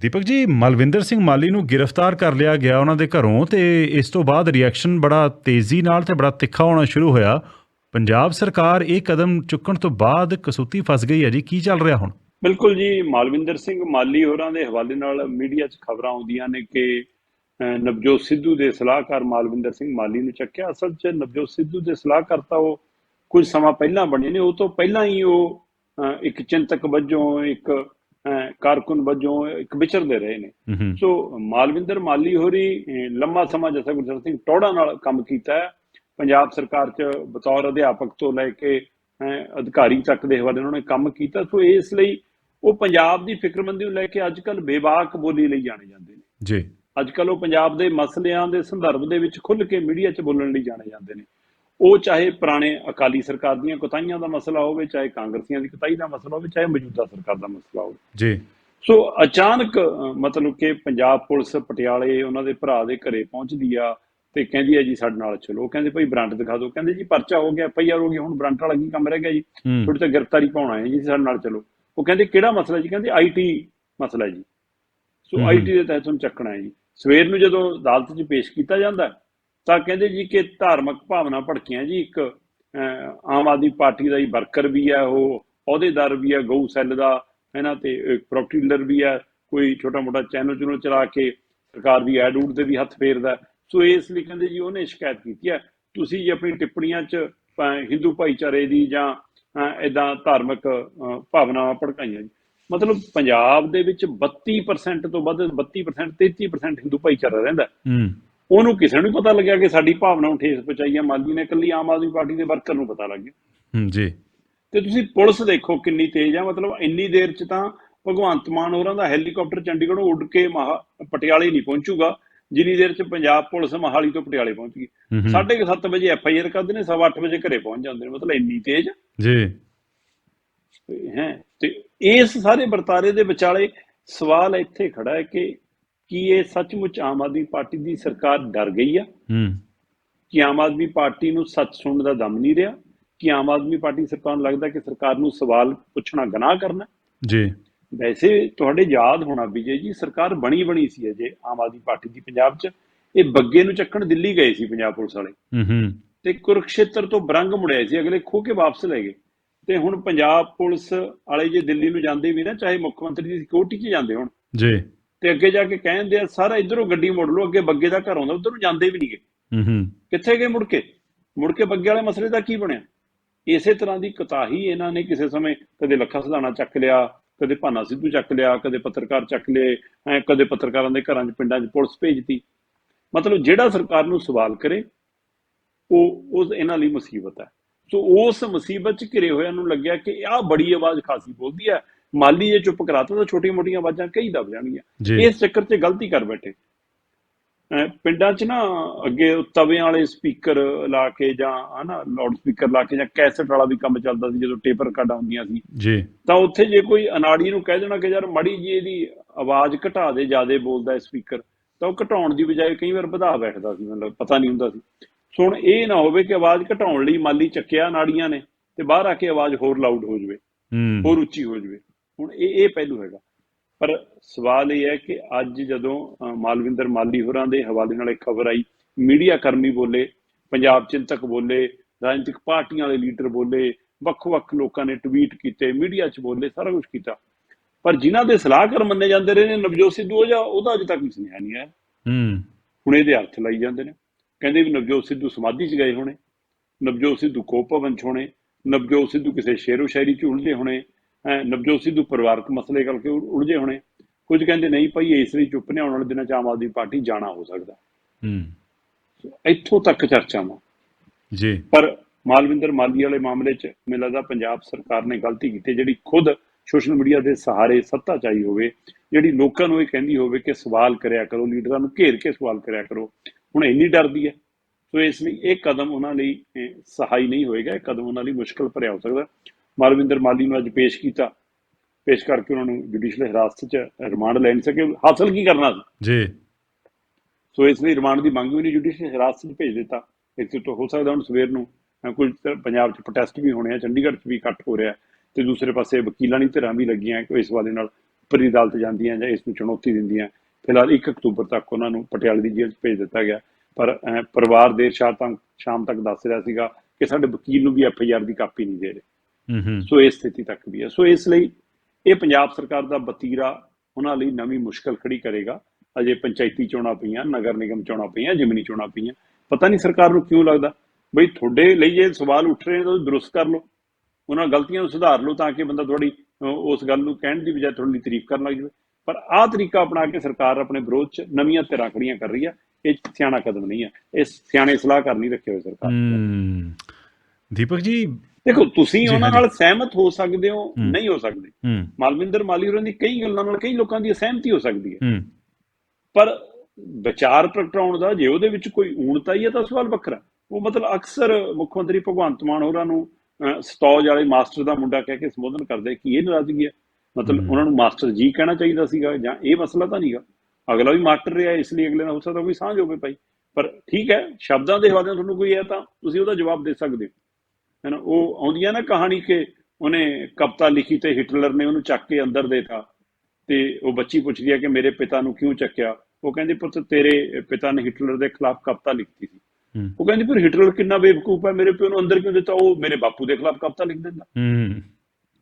ਦੀਪਕ ਜੀ, ਮਲਵਿੰਦਰ ਸਿੰਘ ਮਾਲੀ ਨੂੰ ਗ੍ਰਿਫਤਾਰ ਕਰ ਲਿਆ ਗਿਆ ਉਹਨਾਂ ਦੇ ਘਰੋਂ ਤੇ ਇਸ ਤੋਂ ਬਾਅਦ ਰਿਐਕਸ਼ਨ ਬੜਾ ਤੇਜ਼ੀ ਨਾਲ ਤੇ ਬੜਾ ਤਿੱਖਾ ਹੋਣਾ ਸ਼ੁਰੂ ਹੋਇਆ। ਪੰਜਾਬ ਸਰਕਾਰ ਇਹ ਕਦਮ ਚੁੱਕਣ ਤੋਂ ਬਾਅਦ ਕਸੂਤੀ ਫਸ ਗਈ ਹੈ ਜੀ, ਕੀ ਚੱਲ ਰਿਹਾ ਹੁਣ? ਬਿਲਕੁਲ ਜੀ, ਮਾਲਵਿੰਦਰ ਸਿੰਘ ਮਾਲੀ ਹੋਰਾਂ ਦੇ ਹਵਾਲੇ ਨਾਲ ਮੀਡੀਆ 'ਚ ਖਬਰਾਂ ਆਉਂਦੀਆਂ ਨੇ ਕਿ ਨਵਜੋਤ ਸਿੱਧੂ ਦੇ ਸਲਾਹਕਾਰ ਮਾਲਵਿੰਦਰ ਸਿੰਘ ਮਾਲੀ ਨੂੰ ਚੱਕਿਆ। ਅਸਲ 'ਚ ਨਵਜੋਤ ਸਿੱਧੂ ਦੇ ਸਲਾਹਕਾਰ ਤਾਂ ਉਹ ਕੁਝ ਸਮਾਂ ਪਹਿਲਾਂ ਬਣੇ ਨੇ, ਉਹ ਤੋਂ ਪਹਿਲਾਂ ਹੀ ਉਹ ਇੱਕ ਚਿੰਤਕ ਵਜੋਂ, ਇੱਕ ਕਾਰਕੁਨ ਵਜੋਂ ਇੱਕ ਵਿਚਰਦੇ ਰਹੇ ਨੇ। ਸੋ ਮਾਲਵਿੰਦਰ ਮਾਲੀ ਹੋਰੀ ਲੰਮਾ ਸਮਾਂ ਜੈਸਾ ਗੁਰਜੰਟ ਸਿੰਘ ਟੋੜਾ ਨਾਲ ਕੰਮ ਕੀਤਾ ਹੈ। ਪੰਜਾਬ ਸਰਕਾਰ 'ਚ ਬਤੌਰ ਅਧਿਆਪਕ ਤੋਂ ਲੈ ਕੇ ਅਧਿਕਾਰੀ ਤੱਕ ਦੇ ਹਵਾਲੇ ਉਹਨਾਂ ਨੇ ਕੰਮ ਕੀਤਾ। ਸੋ ਇਸ ਲਈ ਉਹ ਪੰਜਾਬ ਦੀ ਫਿਕਰਮੰਦੀ ਨੂੰ ਲੈ ਕੇ ਅੱਜ ਕੱਲ ਬੇਬਾਕ ਬੋਲੀ ਲਈ ਜਾਣੇ ਜਾਂਦੇ ਨੇ। ਜੀ। ਅੱਜ ਕੱਲ ਉਹ ਪੰਜਾਬ ਦੇ ਮਸਲਿਆਂ ਦੇ ਸੰਦਰਭ ਦੇ ਵਿੱਚ ਖੁੱਲ੍ਹ ਕੇ ਮੀਡੀਆ 'ਚ ਬੋਲਣ ਲਈ ਜਾਣੇ ਜਾਂਦੇ ਨੇ। ਉਹ ਚਾਹੇ ਪੁਰਾਣੇ ਅਕਾਲੀ ਸਰਕਾਰ ਦੀਆਂ ਕੁਤਾਈਆਂ ਦਾ ਮਸਲਾ ਹੋਵੇ ਚਾਹੇ ਕਾਂਗਰਸੀਆਂ ਦੀ ਕੁਤਾਈ ਦਾ ਮਸਲਾ ਹੋਵੇ ਚਾਹੇ ਮੌਜੂਦਾ ਸਰਕਾਰ ਦਾ ਮਸਲਾ ਹੋਵੇ। ਜੀ। ਸੋ ਅਚਾਨਕ ਮਤਲਬ ਕਿ ਪੰਜਾਬ ਪੁਲਿਸ ਪਟਿਆਲੇ ਉਹਨਾਂ ਦੇ ਭਰਾ ਦੇ ਘਰੇ ਪਹੁੰਚਦੀ ਆ ਤੇ ਕਹਿੰਦੀ ਆ ਜੀ ਸਾਡੇ ਨਾਲ ਚਲੋ। ਕਹਿੰਦੇ ਭਾਈ ਬ੍ਰਾਂਟ ਦਿਖਾ ਦਿਓ। ਕਹਿੰਦੇ ਜੀ ਪਰਚਾ ਹੋ ਗਿਆ। ਐਫਆਈਆਰ ਹੋ ਗਈ ਹੁਣ ਬ੍ਰਾਂਟ ਵਾਲਾ ਕੀ ਕੰਮ ਰਹਿ ਗਿਆ ਜੀ? ਹੂੰ। ਥੋੜੀ ਤਾਂ ਗ੍ਰਿਫਤਾਰੀ ਪਾਉਣਾ ਹੈ ਜੀ ਸਾਡੇ ਨਾਲ ਚਲੋ। ਉਹ ਕਹਿੰਦੇ ਕਿਹੜਾ ਮਸਲਾ ਜੀ? ਕਹਿੰਦੇ ਆਈਟੀ ਮਸਲਾ ਜੀ। ਸੋ। ਆਈਟੀ ਦੇ ਤਹਿਤ ਤੁਹਾਨੂੰ ਚੱਕਣਾ ਹੈ ਜੀ। ਸਵੇਰ ਨੂੰ ਜਦੋਂ ਅਦਾਲਤ 'ਚ ਪੇਸ਼ ਕੀਤਾ ਜਾਂਦਾ ਹੈ, ਤਾਂ ਕਹਿੰਦੇ ਜੀ ਕਿ ਧਾਰਮਿਕ ਭਾਵਨਾ ਭੜਕੀਆਂ ਜੀ ਇੱਕ ਆਮ ਆਦਮੀ ਪਾਰਟੀ ਦਾ ਹੀ ਵਰਕਰ ਵੀ ਹੈ ਉਹ ਅਹੁਦੇਦਾਰ ਵੀ ਹੈ ਗਊ ਸੈੱਲ ਦਾ ਇਹਨਾਂ ਤੇ ਪ੍ਰੋਪਰਟੀ ਡੀਲਰ ਵੀ ਹੈ ਕੋਈ ਛੋਟਾ ਮੋਟਾ ਚੈਨਲ ਚੁਨਲ ਚਲਾ ਕੇ ਸਰਕਾਰ ਦੀ ਐਡ ਊਡ ਦੇ ਵੀ ਹੱਥ ਫੇਰਦਾ। ਹੈ। ਸੋ ਇਸ ਲਈ ਕਹਿੰਦੇ ਜੀ ਉਹਨੇ ਸ਼ਿਕਾਇਤ ਕੀਤੀ ਹੈ ਤੁਸੀਂ ਜੀ ਆਪਣੀ ਟਿੱਪਣੀਆਂ 'ਚ ਅਹ, ਹਿੰਦੂ ਭਾਈਚਾਰੇ ਦੀ ਜਾਂ ਇਦਾਂ ਧਾਰਮਿਕ ਭਾਵਨਾਵਾਂ ਭੜਕਾਈਆਂ ਜੀ। ਮਤਲਬ ਪੰਜਾਬ ਦੇ ਵਿੱਚ 32% ਤੋਂ ਵੱਧ 32% 33% ਹਿੰਦੂ ਭਾਈਚਾਰਾ ਰਹਿੰਦਾ। ਉਹਨੂੰ ਕਿਸੇ ਨੂੰ ਪਤਾ ਲੱਗਿਆ ਕਿ ਸਾਡੀ ਭਾਵਨਾ ਨੂੰ ਠੇਸ ਪਹੁੰਚਾਈ ਹੈ ਮਾਲੀ ਨੇ ਇਕੱਲੀ ਆਮ ਆਦਮੀ ਪਾਰਟੀ ਦੇ ਵਰਕਰ ਨੂੰ ਪਤਾ ਲੱਗ ਗਿਆ। ਜੀ। ਤੇ ਤੁਸੀਂ ਪੁਲਿਸ ਦੇਖੋ ਕਿੰਨੀ ਤੇਜ਼ ਆ। ਮਤਲਬ ਇੰਨੀ ਦੇਰ ਚ ਤਾਂ ਭਗਵੰਤ ਮਾਨ ਹੋਰਾਂ ਦਾ ਹੈਲੀਕਾਪਟਰ ਚੰਡੀਗੜ੍ਹੋਂ ਉੱਡ ਕੇ ਪਟਿਆਲੇ ਨਹੀਂ ਪਹੁੰਚੂਗਾ ਜਿੰਨੀ ਦੇਰ ਚ ਪੰਜਾਬ ਪੁਲਿਸ ਮਹਾਲੀ ਤੋਂ ਪਟਿਆਲੇ ਪਹੁੰਚ ਗਈ। ਹੂੰ ਹੂੰ। 7:30 ਵਜੇ ਐਫ ਆਈ ਆਰ ਕਰਦੇ ਨੇ 8:30 ਵਜੇ ਘਰੇ ਪਹੁੰਚ ਜਾਂਦੇ ਨੇ। ਮਤਲਬ ਇੰਨੀ ਤੇਜ਼। ਜੀ। ਹੈ ਤੇ ਇਸ ਸਾਰੇ ਵਰਤਾਰੇ ਦੇ ਵਿਚਾਲੇ ਸਵਾਲ ਇੱਥੇ ਖੜਾ ਹੈ ਕਿ ਕੀ ਇਹ ਸੱਚਮੁੱਚ ਆਮ ਆਦਮੀ ਪਾਰਟੀ ਦੀ ਸਰਕਾਰ ਡਰ ਗਈ ਆ? ਹੂੰ। ਕਿ ਆਮ ਆਦਮੀ ਪਾਰਟੀ ਨੂੰ ਸੱਚ ਸੁਣਨ ਦਾ ਦਮ ਨਹੀਂ ਰਿਹਾ? ਕਿ ਆਮ ਆਦਮੀ ਪਾਰਟੀ ਸਰਕਾਰ ਨੂੰ ਲੱਗਦਾ ਕਿ ਸਰਕਾਰ ਨੂੰ ਸਵਾਲ ਪੁੱਛਣਾ ਗੁਨਾਹ ਕਰਨਾ? ਜੀ। ਵੈਸੇ ਤੁਹਾਡੇ ਯਾਦ ਹੋਣਾ ਵਿਜੇ ਜੀ ਸਰਕਾਰ ਬਣੀ ਬਣੀ ਸੀ ਅਜੇ ਆਮ ਆਦਮੀ ਪਾਰਟੀ ਦੀ ਪੰਜਾਬ 'ਚ। ਇਹ ਬੱਗੇ ਨੂੰ ਚੱਕਣ ਦਿੱਲੀ ਗਏ ਸੀ ਪੰਜਾਬ ਪੁਲਿਸ ਵਾਲੇ। ਹੂੰ ਹੂੰ। ਤੇ ਕੁਰਕਸ਼ੇਤਰ ਤੋਂ ਬਰੰਗ ਮੁੜਿਆ ਸੀ ਅਗਲੇ ਖੋ ਕੇ ਵਾਪਸ ਲੈ ਗਏ। ਤੇ ਹੁਣ ਪੰਜਾਬ ਪੁਲਿਸ ਵਾਲੇ ਜੇ ਦਿੱਲੀ ਨੂੰ ਜਾਂਦੇ ਵੀ ਨਾ ਚਾਹੇ ਮੁੱਖ ਮੰਤਰੀ ਦੀ ਸਿਕਿਉਰਿਟੀ 'ਚ ਜਾਂਦੇ ਹੁਣ। ਜੀ। ਤੇ ਅੱਗੇ ਜਾ ਕੇ ਕਹਿੰਦੇ ਆ ਸਾਰਾ ਇਧਰੋਂ ਗੱਡੀ ਮੋੜ ਲਓ ਅੱਗੇ ਬੱਗੇ ਦਾ ਘਰ ਆਉਂਦਾ ਉਧਰੋਂ ਜਾਂਦੇ ਵੀ ਨਹੀਂਗੇ ਹੂੰ ਹੂੰ। ਕਿੱਥੇ ਗਏ ਮੁੜ ਕੇ? ਮੁੜ ਕੇ ਬੱਗੇ ਵਾਲੇ ਮਸਲੇ ਦਾ ਕੀ ਬਣਿਆ? ਇਸੇ ਤਰ੍ਹਾਂ ਦੀ ਕਤਾਹੀ ਇਹਨਾਂ ਨੇ ਕਿਸੇ ਸਮੇਂ ਕਦੇ ਲੱਖਾ ਸਦਾਣਾ ਚੱਕ ਲਿਆ ਕਦੇ ਭਾਨਾ ਸਿੱਧੂ ਚੱਕ ਲਿਆ ਕਦੇ ਪੱਤਰਕਾਰ ਚੱਕ ਲਏ ਐ ਕਦੇ ਪੱਤਰਕਾਰਾਂ ਦੇ ਘਰਾਂ 'ਚ ਪਿੰਡਾਂ 'ਚ ਪੁਲਿਸ ਭੇਜਤੀ। ਮਤਲਬ ਜਿਹੜਾ ਸਰਕਾਰ ਨੂੰ ਸਵਾਲ ਕਰੇ ਉਹ ਉਸ ਇਹਨਾਂ ਲਈ ਮੁਸੀਬਤ ਹੈ। ਸੋ ਉਸ ਮੁਸੀਬਤ 'ਚ ਘਿਰੇ ਹੋਇਆਂ ਨੂੰ ਲੱਗਿਆ ਕਿ ਆਹ ਬੜੀ ਆਵਾਜ਼ ਖਾਸੀ ਬੋਲਦੀ ਹੈ ਮਾਲੀ ਜੇ ਚੁੱਪ ਕਰਾਤਾ ਤਾਂ ਛੋਟੀਆਂ ਮੋਟੀਆਂ ਆਵਾਜ਼ਾਂ ਕਈ ਦਬ ਜਾਣਗੀਆਂ। ਇਸ ਚੱਕਰ 'ਚ ਗਲਤੀ ਕਰ ਬੈਠੇ। ਪਿੰਡਾਂ 'ਚ ਨਾ ਅੱਗੇ ਤਵਿਆਂ ਵਾਲੇ ਸਪੀਕਰ ਲਾ ਕੇ ਜਾਂ ਹਨਾ ਲਾਊਡ ਸਪੀਕਰ ਲਾ ਕੇ ਜਾਂ ਕੈਸਟ ਵਾਲਾ ਵੀ ਕੰਮ ਚੱਲਦਾ ਸੀ ਜਦੋਂ ਟੇਪ ਰਿਕਾਰਡਾਂ ਹੁੰਦੀਆਂ ਸੀ। ਜੀ। ਤਾਂ ਉੱਥੇ ਜੇ ਕੋਈ ਅਨਾੜੀ ਨੂੰ ਕਹਿ ਦੇਣਾ ਕਿ ਯਾਰ ਮੜੀ ਜੀ ਇਹਦੀ ਆਵਾਜ਼ ਘਟਾ ਦੇ ਜਿਆਦੇ ਬੋਲਦਾ ਹੈ ਸਪੀਕਰ ਤਾਂ ਉਹ ਘਟਾਉਣ ਦੀ ਬਜਾਏ ਕਈ ਵਾਰ ਵਧਾ ਬੈਠਦਾ ਸੀ ਮਤਲਬ ਪਤਾ ਨਹੀਂ ਹੁੰਦਾ ਸੀ। ਹੁਣ ਇਹ ਨਾ ਹੋਵੇ ਕਿ ਆਵਾਜ਼ ਘਟਾਉਣ ਲਈ ਮਾਲੀ ਚੱਕਿਆ ਨਾੜੀਆਂ ਨੇ ਤੇ ਬਾਹਰ ਆ ਕੇ ਆਵਾਜ਼ ਹੋਰ ਲਾਊਡ ਹੋ ਜਾਵੇ ਹੋਰ ਉੱਚੀ ਹੋ ਜਾਵੇ। ਹੁਣ ਇਹ ਇਹ ਪਹਿਲੂ ਹੈਗਾ। ਪਰ ਸਵਾਲ ਇਹ ਹੈ ਕਿ ਅੱਜ ਜਦੋਂ ਮਾਲਵਿੰਦਰ ਮਾਲੀ ਹੋਰਾਂ ਦੇ ਹਵਾਲੇ ਨਾਲ ਇੱਕ ਖਬਰ ਆਈ ਮੀਡੀਆ ਕਰਮੀ ਬੋਲੇ ਪੰਜਾਬ ਚਿੰਤਕ ਬੋਲੇ ਰਾਜਨੀਤਿਕ ਪਾਰਟੀਆਂ ਵਾਲੇ ਲੀਡਰ ਬੋਲੇ ਵੱਖ-ਵੱਖ ਲੋਕਾਂ ਨੇ ਟਵੀਟ ਕੀਤੇ ਮੀਡੀਆ 'ਚ ਬੋਲੇ ਸਾਰਾ ਕੁਝ ਕੀਤਾ। ਪਰ ਜਿਨ੍ਹਾਂ ਦੇ ਸਲਾਹਕਾਰ ਮੰਨੇ ਜਾਂਦੇ ਰਹੇ ਨੇ ਨਵਜੋਤ ਸਿੱਧੂ ਉਹ ਜਾਂ ਉਹਦਾ ਅਜੇ ਤੱਕ ਸੁਣਿਆ ਨਹੀਂ ਆਇਆ। ਹੂੰ। ਹੁਣ ਇਹਦੇ ਅਰਥ ਲਾਈ ਜਾਂਦੇ ਨੇ। ਕਹਿੰਦੇ ਵੀ ਨਵਜੋਤ ਸਿੱਧੂ ਸਮਾਧੀ 'ਚ ਗਏ ਹੋਣੇ। ਨਵਜੋਤ ਸਿੱਧੂ ਕੋਪ ਭਵਨ 'ਚ ਹੋਣੇ। ਨਵਜੋਤ ਸਿੱਧੂ ਕਿਸੇ ਸ਼ੇਰੋ ਸ਼ਾਇਰੀ 'ਚ ਉਲਝੇ ਹੋਣੇ। ਹੈਂ, ਨਵਜੋਤ ਸਿੱਧੂ ਪਰਿਵਾਰਕ ਮਸਲੇ ਕਰਕੇ ਉਲ- ਉਲਝੇ ਹੋਣੇ। ਕੁਝ ਕਹਿੰਦੇ ਨਹੀਂ ਭਾਈ ਇਸ ਲਈ ਚੁੱਪ ਨੇ ਆਉਣ ਵਾਲੇ ਦਿਨਾਂ 'ਚ ਆਮ ਆਦਮੀ ਪਾਰਟੀ ਜਾਣਾ ਹੋ ਸਕਦਾ। ਹੂੰ। ਇੱਥੋਂ ਤੱਕ ਚਰਚਾਵਾਂ। ਜੀ। ਪਰ ਮਾਲਵਿੰਦਰ ਮਾਲੀ ਵਾਲੇ ਮਾਮਲੇ 'ਚ ਮੈਨੂੰ ਲੱਗਦਾ ਪੰਜਾਬ ਸਰਕਾਰ ਨੇ ਗਲਤੀ ਕੀਤੀ ਜਿਹੜੀ ਖੁਦ ਸੋਸ਼ਲ ਮੀਡੀਆ ਦੇ ਸਹਾਰੇ ਸੱਤਾ ਚਾਈ ਹੋਵੇ ਜਿਹੜੀ ਲੋਕਾਂ ਨੂੰ ਇਹ ਕਹਿੰਦੀ ਹੋਵੇ ਕਿ ਸਵਾਲ ਕਰਿਆ ਕਰੋ ਲੀਡਰਾਂ ਨੂੰ ਘੇਰ ਕੇ ਸਵਾਲ ਕਰਿਆ ਕਰੋ ਹੁਣ ਇੰਨੀ ਡਰਦੀ ਹੈ। ਸੋ ਇਸ ਲਈ ਇਹ ਕਦਮ ਉਹਨਾਂ ਲਈ ਸਹਾਈ ਨਹੀਂ ਹੋਏਗਾ ਇਹ ਕਦਮ ਉਹਨਾਂ ਲਈ ਮੁਸ਼ਕਲ ਭਰਿਆ ਹੋ ਸਕਦਾ। ਮਾਲਵਿੰਦਰ ਮਾਲੀ ਨੂੰ ਅੱਜ ਪੇਸ਼ ਕੀਤਾ। ਪੇਸ਼ ਕਰਕੇ ਉਹਨਾਂ ਨੂੰ ਜੁਡੀਸ਼ੀਅਲ ਹਿਰਾਸਤ 'ਚ ਰਿਮਾਂਡ ਲੈ ਨਹੀਂ ਸਕੇ ਹਾਸਲ ਕੀ ਕਰਨਾ ਸੀ। ਜੀ। ਸੋ ਇਸ ਲਈ ਰਿਮਾਂਡ ਦੀ ਮੰਗ ਵੀ ਨਹੀਂ ਜੁਡੀਸ਼ੀਅਲ ਹਿਰਾਸਤ 'ਚ ਭੇਜ ਦਿੱਤਾ। ਇੱਕ ਤੋਂ ਹੋ ਸਕਦਾ ਹੁਣ ਸਵੇਰ ਨੂੰ ਕੁਝ ਪੰਜਾਬ 'ਚ ਪ੍ਰੋਟੈਸਟ ਵੀ ਹੋਣੇ ਆ ਚੰਡੀਗੜ੍ਹ 'ਚ ਵੀ ਇਕੱਠ ਹੋ ਰਿਹਾ ਤੇ ਦੂਸਰੇ ਪਾਸੇ ਵਕੀਲਾਂ ਦੀ ਧਿਰਾਂ ਵੀ ਲੱਗੀਆਂ ਕਿ ਇਸ ਵਾਲੇ ਨਾਲ ਉੱਪਰ ਦੀ ਅਦਾਲਤ ਜਾਂਦੀਆਂ ਜਾਂ ਇਸ ਨੂੰ ਚੁਣੌਤੀ ਦਿੰਦੀਆਂ ਫਿਲਹਾਲ 1 ਅਕਤੂਬਰ ਤੱਕ ਉਹਨਾਂ ਨੂੰ ਪਟਿਆਲੇ ਦੀ ਜੇਲ੍ਹ 'ਚ ਭੇਜ ਦਿੱਤਾ ਗਿਆ। ਪਰ ਪਰਿਵਾਰ ਦੇਰ ਸ਼ਾਮ ਤੱਕ ਸ਼ਾਮ ਤੱਕ ਦੱਸ ਰਿਹਾ ਸੀਗਾ ਕਿ ਸਾਡੇ ਵਕੀਲ ਨੂੰ ਵੀ ਐਫ ਆਈ ਆਰ ਦੀ ਕਾਪੀ ਨਹੀਂ ਦੇ ਰਹੇ। ਸੋ ਇਸ ਸਥਿਤੀ ਤੱਕ ਵੀ ਹੈ। ਸੋ ਇਸ ਲਈ ਇਹ ਪੰਜਾਬ ਸਰਕਾਰ ਦਾ ਵਤੀਰਾ ਉਹਨਾਂ ਲਈ ਨਵੀਂ ਮੁਸ਼ਕਲ ਖੜੀ ਕਰੇਗਾ। ਅਜੇ ਪੰਚਾਇਤੀ ਚੋਣਾਂ ਪਈਆਂ ਨਗਰ ਨਿਗਮ ਚੋਣਾਂ ਪਈਆਂ ਜਿਮਨੀ ਚੋਣਾਂ ਪਈਆਂ। ਪਤਾ ਨਹੀਂ ਸਰਕਾਰ ਨੂੰ ਕਿਉਂ ਲੱਗਦਾ। ਬਈ ਤੁਹਾਡੇ ਲਈ ਜੇ ਸਵਾਲ ਉੱਠ ਰਹੇ ਨੇ ਤਾਂ ਦਰੁਸਤ ਕਰ ਲਓ। ਉਹਨਾਂ ਗਲਤੀਆਂ ਨੂੰ ਸੁਧਾਰ ਲਓ ਤਾਂ ਕਿ ਬੰਦਾ ਥੋੜੀ ਉਸ ਗੱਲ ਨੂੰ ਕਹਿਣ ਦੀ ਬਜਾਏ ਤੁਹਾਡੀ ਤਾਰੀਫ ਕਰਨ ਲੱਗ ਜਾਵੇ। ਪਰ ਆਹ ਤਰੀਕਾ ਅਪਣਾ ਕੇ ਸਰਕਾਰ ਆਪਣੇ ਵਿਰੋਧ 'ਚ ਨਵੀਆਂ ਧਿਰਾਂ ਖੜੀਆਂ ਕਰ ਰਹੀ ਆ ਇਹ ਸਿਆਣਾ ਕਦਮ ਨਹੀਂ ਹੈ। ਇਹ ਸਿਆਣੇ ਸਲਾਹਕਾਰ ਨਹੀਂ ਰੱਖੇ ਹੋਏ ਸਰਕਾਰ। ਨੇ। ਦੀਪਕ ਜੀ ਦੇਖੋ ਤੁਸੀਂ ਉਹਨਾਂ। ਨਾਲ ਸਹਿਮਤ ਹੋ ਸਕਦੇ ਹੋ। ਨਹੀਂ ਹੋ ਸਕਦੇ। ਮਾਲਵਿੰਦਰ ਮਾਲੀ ਹੋਰਾਂ ਦੀ ਕਈ ਗੱਲਾਂ ਨਾਲ ਕਈ ਲੋਕਾਂ ਦੀ ਸਹਿਮਤੀ ਹੋ ਸਕਦੀ ਹੈ। ਪਰ ਵਿਚਾਰ ਪ੍ਰਗਟਾਉਣ ਦਾ ਜੇ ਉਹਦੇ ਵਿੱਚ ਕੋਈ ਊਣਤਾ ਹੀ ਹੈ ਤਾਂ ਸਵਾਲ ਵੱਖਰਾ ਉਹ ਮਤਲਬ ਅਕਸਰ ਮੁੱਖ ਮੰਤਰੀ ਭਗਵੰਤ ਮਾਨ ਹੋਰਾਂ ਨੂੰ ਸਤੌਜ ਵਾਲੇ ਮਾਸਟਰ ਦਾ ਮੁੰਡਾ ਕਹਿ ਕੇ ਸੰਬੋਧਨ ਕਰਦੇ ਕੀ ਇਹ ਨਾਰਾਜ਼ਗੀ ਹੈ। ਮਤਲਬ। ਉਹਨਾਂ ਨੂੰ ਮਾਸਟਰ ਜੀ ਕਹਿਣਾ ਚਾਹੀਦਾ ਸੀਗਾ ਜਾਂ ਇਹ ਮਸਲਾ ਤਾਂ ਨਹੀਂਗਾ ਅਗਲਾ ਵੀ ਮਾਸਟਰ ਰਿਹਾ ਇਸ ਲਈ ਅਗਲੇ ਨਾਲ ਹੋ ਸਕਦਾ ਕੋਈ ਸਾਂਝ ਹੋਵੇ ਭਾਈ। ਪਰ ਠੀਕ ਹੈ ਸ਼ਬਦਾਂ ਦੇ ਹਵਾਲੇ ਤੁਹਾਨੂੰ ਕੋਈ ਹੈ ਤਾਂ ਤੁਸੀਂ ਉਹਦਾ ਜਵਾਬ ਦੇ ਸਕਦੇ ਹੋ। ਹੈ ਨਾ ਉਹ ਆਉਂਦੀਆਂ ਨਾ ਕਹਾਣੀ ਕਿ ਉਹਨੇ ਕਵਿਤਾ ਲਿਖੀ ਤੇ ਹਿਟਲਰ ਨੇ ਉਹਨੂੰ ਚੱਕ ਕੇ ਅੰਦਰ ਦੇਤਾ ਤੇ ਉਹ ਬੱਚੀ ਪੁੱਛਦੀ ਹੈ ਕਿ ਮੇਰੇ ਪਿਤਾ ਨੂੰ ਕਿਉਂ ਚੱਕਿਆ? ਉਹ ਕਹਿੰਦੀ ਪੁੱਤ ਤੇਰੇ ਪਿਤਾ ਨੇ ਹਿਟਲਰ ਦੇ ਖਿਲਾਫ ਕਵਿਤਾ ਲਿਖੀ ਸੀ। ਉਹ ਕਹਿੰਦੀ ਪਰ ਹਿਟਲਰ ਕਿੰਨਾ ਬੇਵਕੂਫ ਹੈ? ਮੇਰੇ ਪਿਓ ਨੂੰ ਅੰਦਰ ਕਿਉਂ ਦਿੱਤਾ? ਉਹ ਮੇਰੇ ਬਾਪੂ ਦੇ ਖਿਲਾਫ ਕਵਿਤਾ ਲਿਖ ਦਿੰਦਾ। ਹੂੰ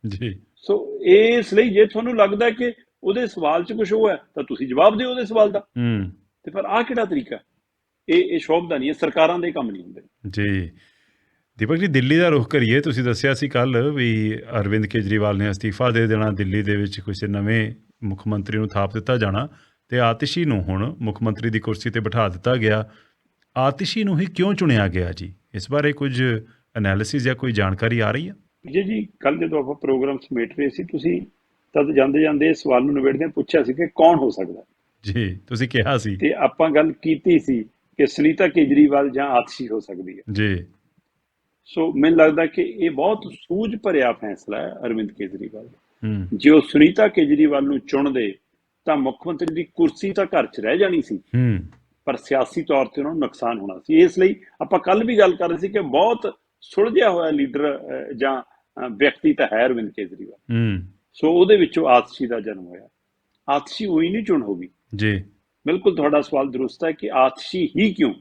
ਜੀ। ਸੋ ਇਸ ਲਈ ਜੇ ਤੁਹਾਨੂੰ ਲੱਗਦਾ ਕਿ ਉਹਦੇ ਸਵਾਲ 'ਚ ਕੁਝ ਹੈ ਤਾਂ ਤੁਸੀਂ ਜਵਾਬ ਦਿਓ ਉਹਦੇ ਸਵਾਲ ਦਾ। ਹੂੰ। ਤੇ ਪਰ ਆਹ ਕਿਹੜਾ ਤਰੀਕਾ? ਇਹ ਇਹ ਸ਼ੋਭਦਾ ਨਹੀਂ ਹੈ ਸਰਕਾਰਾਂ ਦੇ ਕੰਮ ਨਹੀਂ ਹੁੰਦੇ। ਜੀ। ਦੀਪਕ ਜੀ ਦਿੱਲੀ ਦਾ ਰੁਖ ਕਰੀਏ ਤੁਸੀਂ ਦੱਸਿਆ ਸੀ ਕੱਲ ਵੀ ਅਰਵਿੰਦ ਕੇਜਰੀਵਾਲ ਨੇ ਅਸਤੀਫਾ ਦੇ ਦੇਣਾ ਦਿੱਲੀ ਦੇ ਵਿੱਚ ਕਿਸੇ ਨਵੇਂ ਮੁੱਖ ਮੰਤਰੀ ਨੂੰ ਥਾਪ ਦਿੱਤਾ ਜਾਣਾ ਤੇ ਆਤਿਸ਼ੀ ਨੂੰ ਹੁਣ ਮੁੱਖ ਮੰਤਰੀ ਦੀ ਕੁਰਸੀ ਤੇ ਬਿਠਾ ਦਿੱਤਾ ਗਿਆ। ਆਤਿਸ਼ੀ ਨੂੰ ਹੀ ਕਿਉਂ ਚੁਣਿਆ ਗਿਆ ਜੀ? ਇਸ ਬਾਰੇ ਕੁਝ ਐਨਾਲਿਸਿਸ ਜਾਂ ਕੋਈ ਜਾਣਕਾਰੀ ਆ ਰਹੀ ਹੈ? ਜੀ ਜੀ ਕੱਲ ਜਦੋਂ ਆਪਾਂ ਪ੍ਰੋਗਰਾਮ ਸਮੇਟ ਰਹੇ ਸੀ ਤੁਸੀਂ ਤਦ ਜਾਂਦੇ ਜਾਂਦੇ ਇਸ ਸਵਾਲ ਨੂੰ ਨਿਬੇੜਦੇ ਪੁੱਛਿਆ ਸੀ ਕਿ ਕੌਣ ਹੋ ਸਕਦਾ? ਜੀ ਤੁਸੀਂ ਕਿਹਾ ਸੀ। ਤੇ ਆਪਾਂ ਗੱਲ ਕੀਤੀ ਸੀ ਕਿ ਸੁਨੀਤਾ ਕੇਜਰੀਵਾਲ ਜਾਂ ਆਤਸ਼ੀ ਹੋ ਸਕਦੀ ਹੈ। ਜੀ। ਸੋ ਮੈਨੂੰ ਲੱਗਦਾ ਕਿ ਇਹ ਬਹੁਤ ਸੂਝ ਭਰਿਆ ਫੈਸਲਾ ਹੈ ਅਰਵਿੰਦ ਕੇਜਰੀਵਾਲ ਜੇ ਉਹ ਸੁਨੀਤਾ ਕੇਜਰੀਵਾਲ ਨੂੰ ਚੁਣਦੇ ਤਾਂ ਮੁੱਖ ਮੰਤਰੀ ਦੀ ਕੁਰਸੀ ਤਾਂ ਘਰ 'ਚ ਰਹਿ ਜਾਣੀ ਸੀ। ਪਰ ਸਿਆਸੀ ਤੌਰ ਤੇ ਉਹਨਾਂ ਨੂੰ ਨੁਕਸਾਨ ਹੋਣਾ ਸੀ। ਇਸ ਲਈ ਆਪਾਂ ਕੱਲ ਵੀ ਗੱਲ ਕਰ ਰਹੇ ਸੀ ਕਿ ਬਹੁਤ ਸੁਲਝਿਆ ਹੋਇਆ ਲੀਡਰ ਜਾਂ ਵਿਅਕਤੀ ਤਾਂ ਹੈ ਅਰਵਿੰਦ ਕੇਜਰੀਵਾਲ। ਸੋ ਉਹਦੇ ਵਿੱਚੋਂ ਆਤਸ਼ੀ ਦਾ ਜਨਮ ਹੋਇਆ। ਆਤਸ਼ੀ ਉਹੀ ਨਹੀਂ ਚੁਣ ਹੋਗੀ ਜੀ। ਬਿਲਕੁਲ ਤੁਹਾਡਾ ਸਵਾਲ ਦਰੁਸਤ ਹੈ ਕਿ ਆਤਸ਼ੀ ਹੀ ਕਿਉਂ?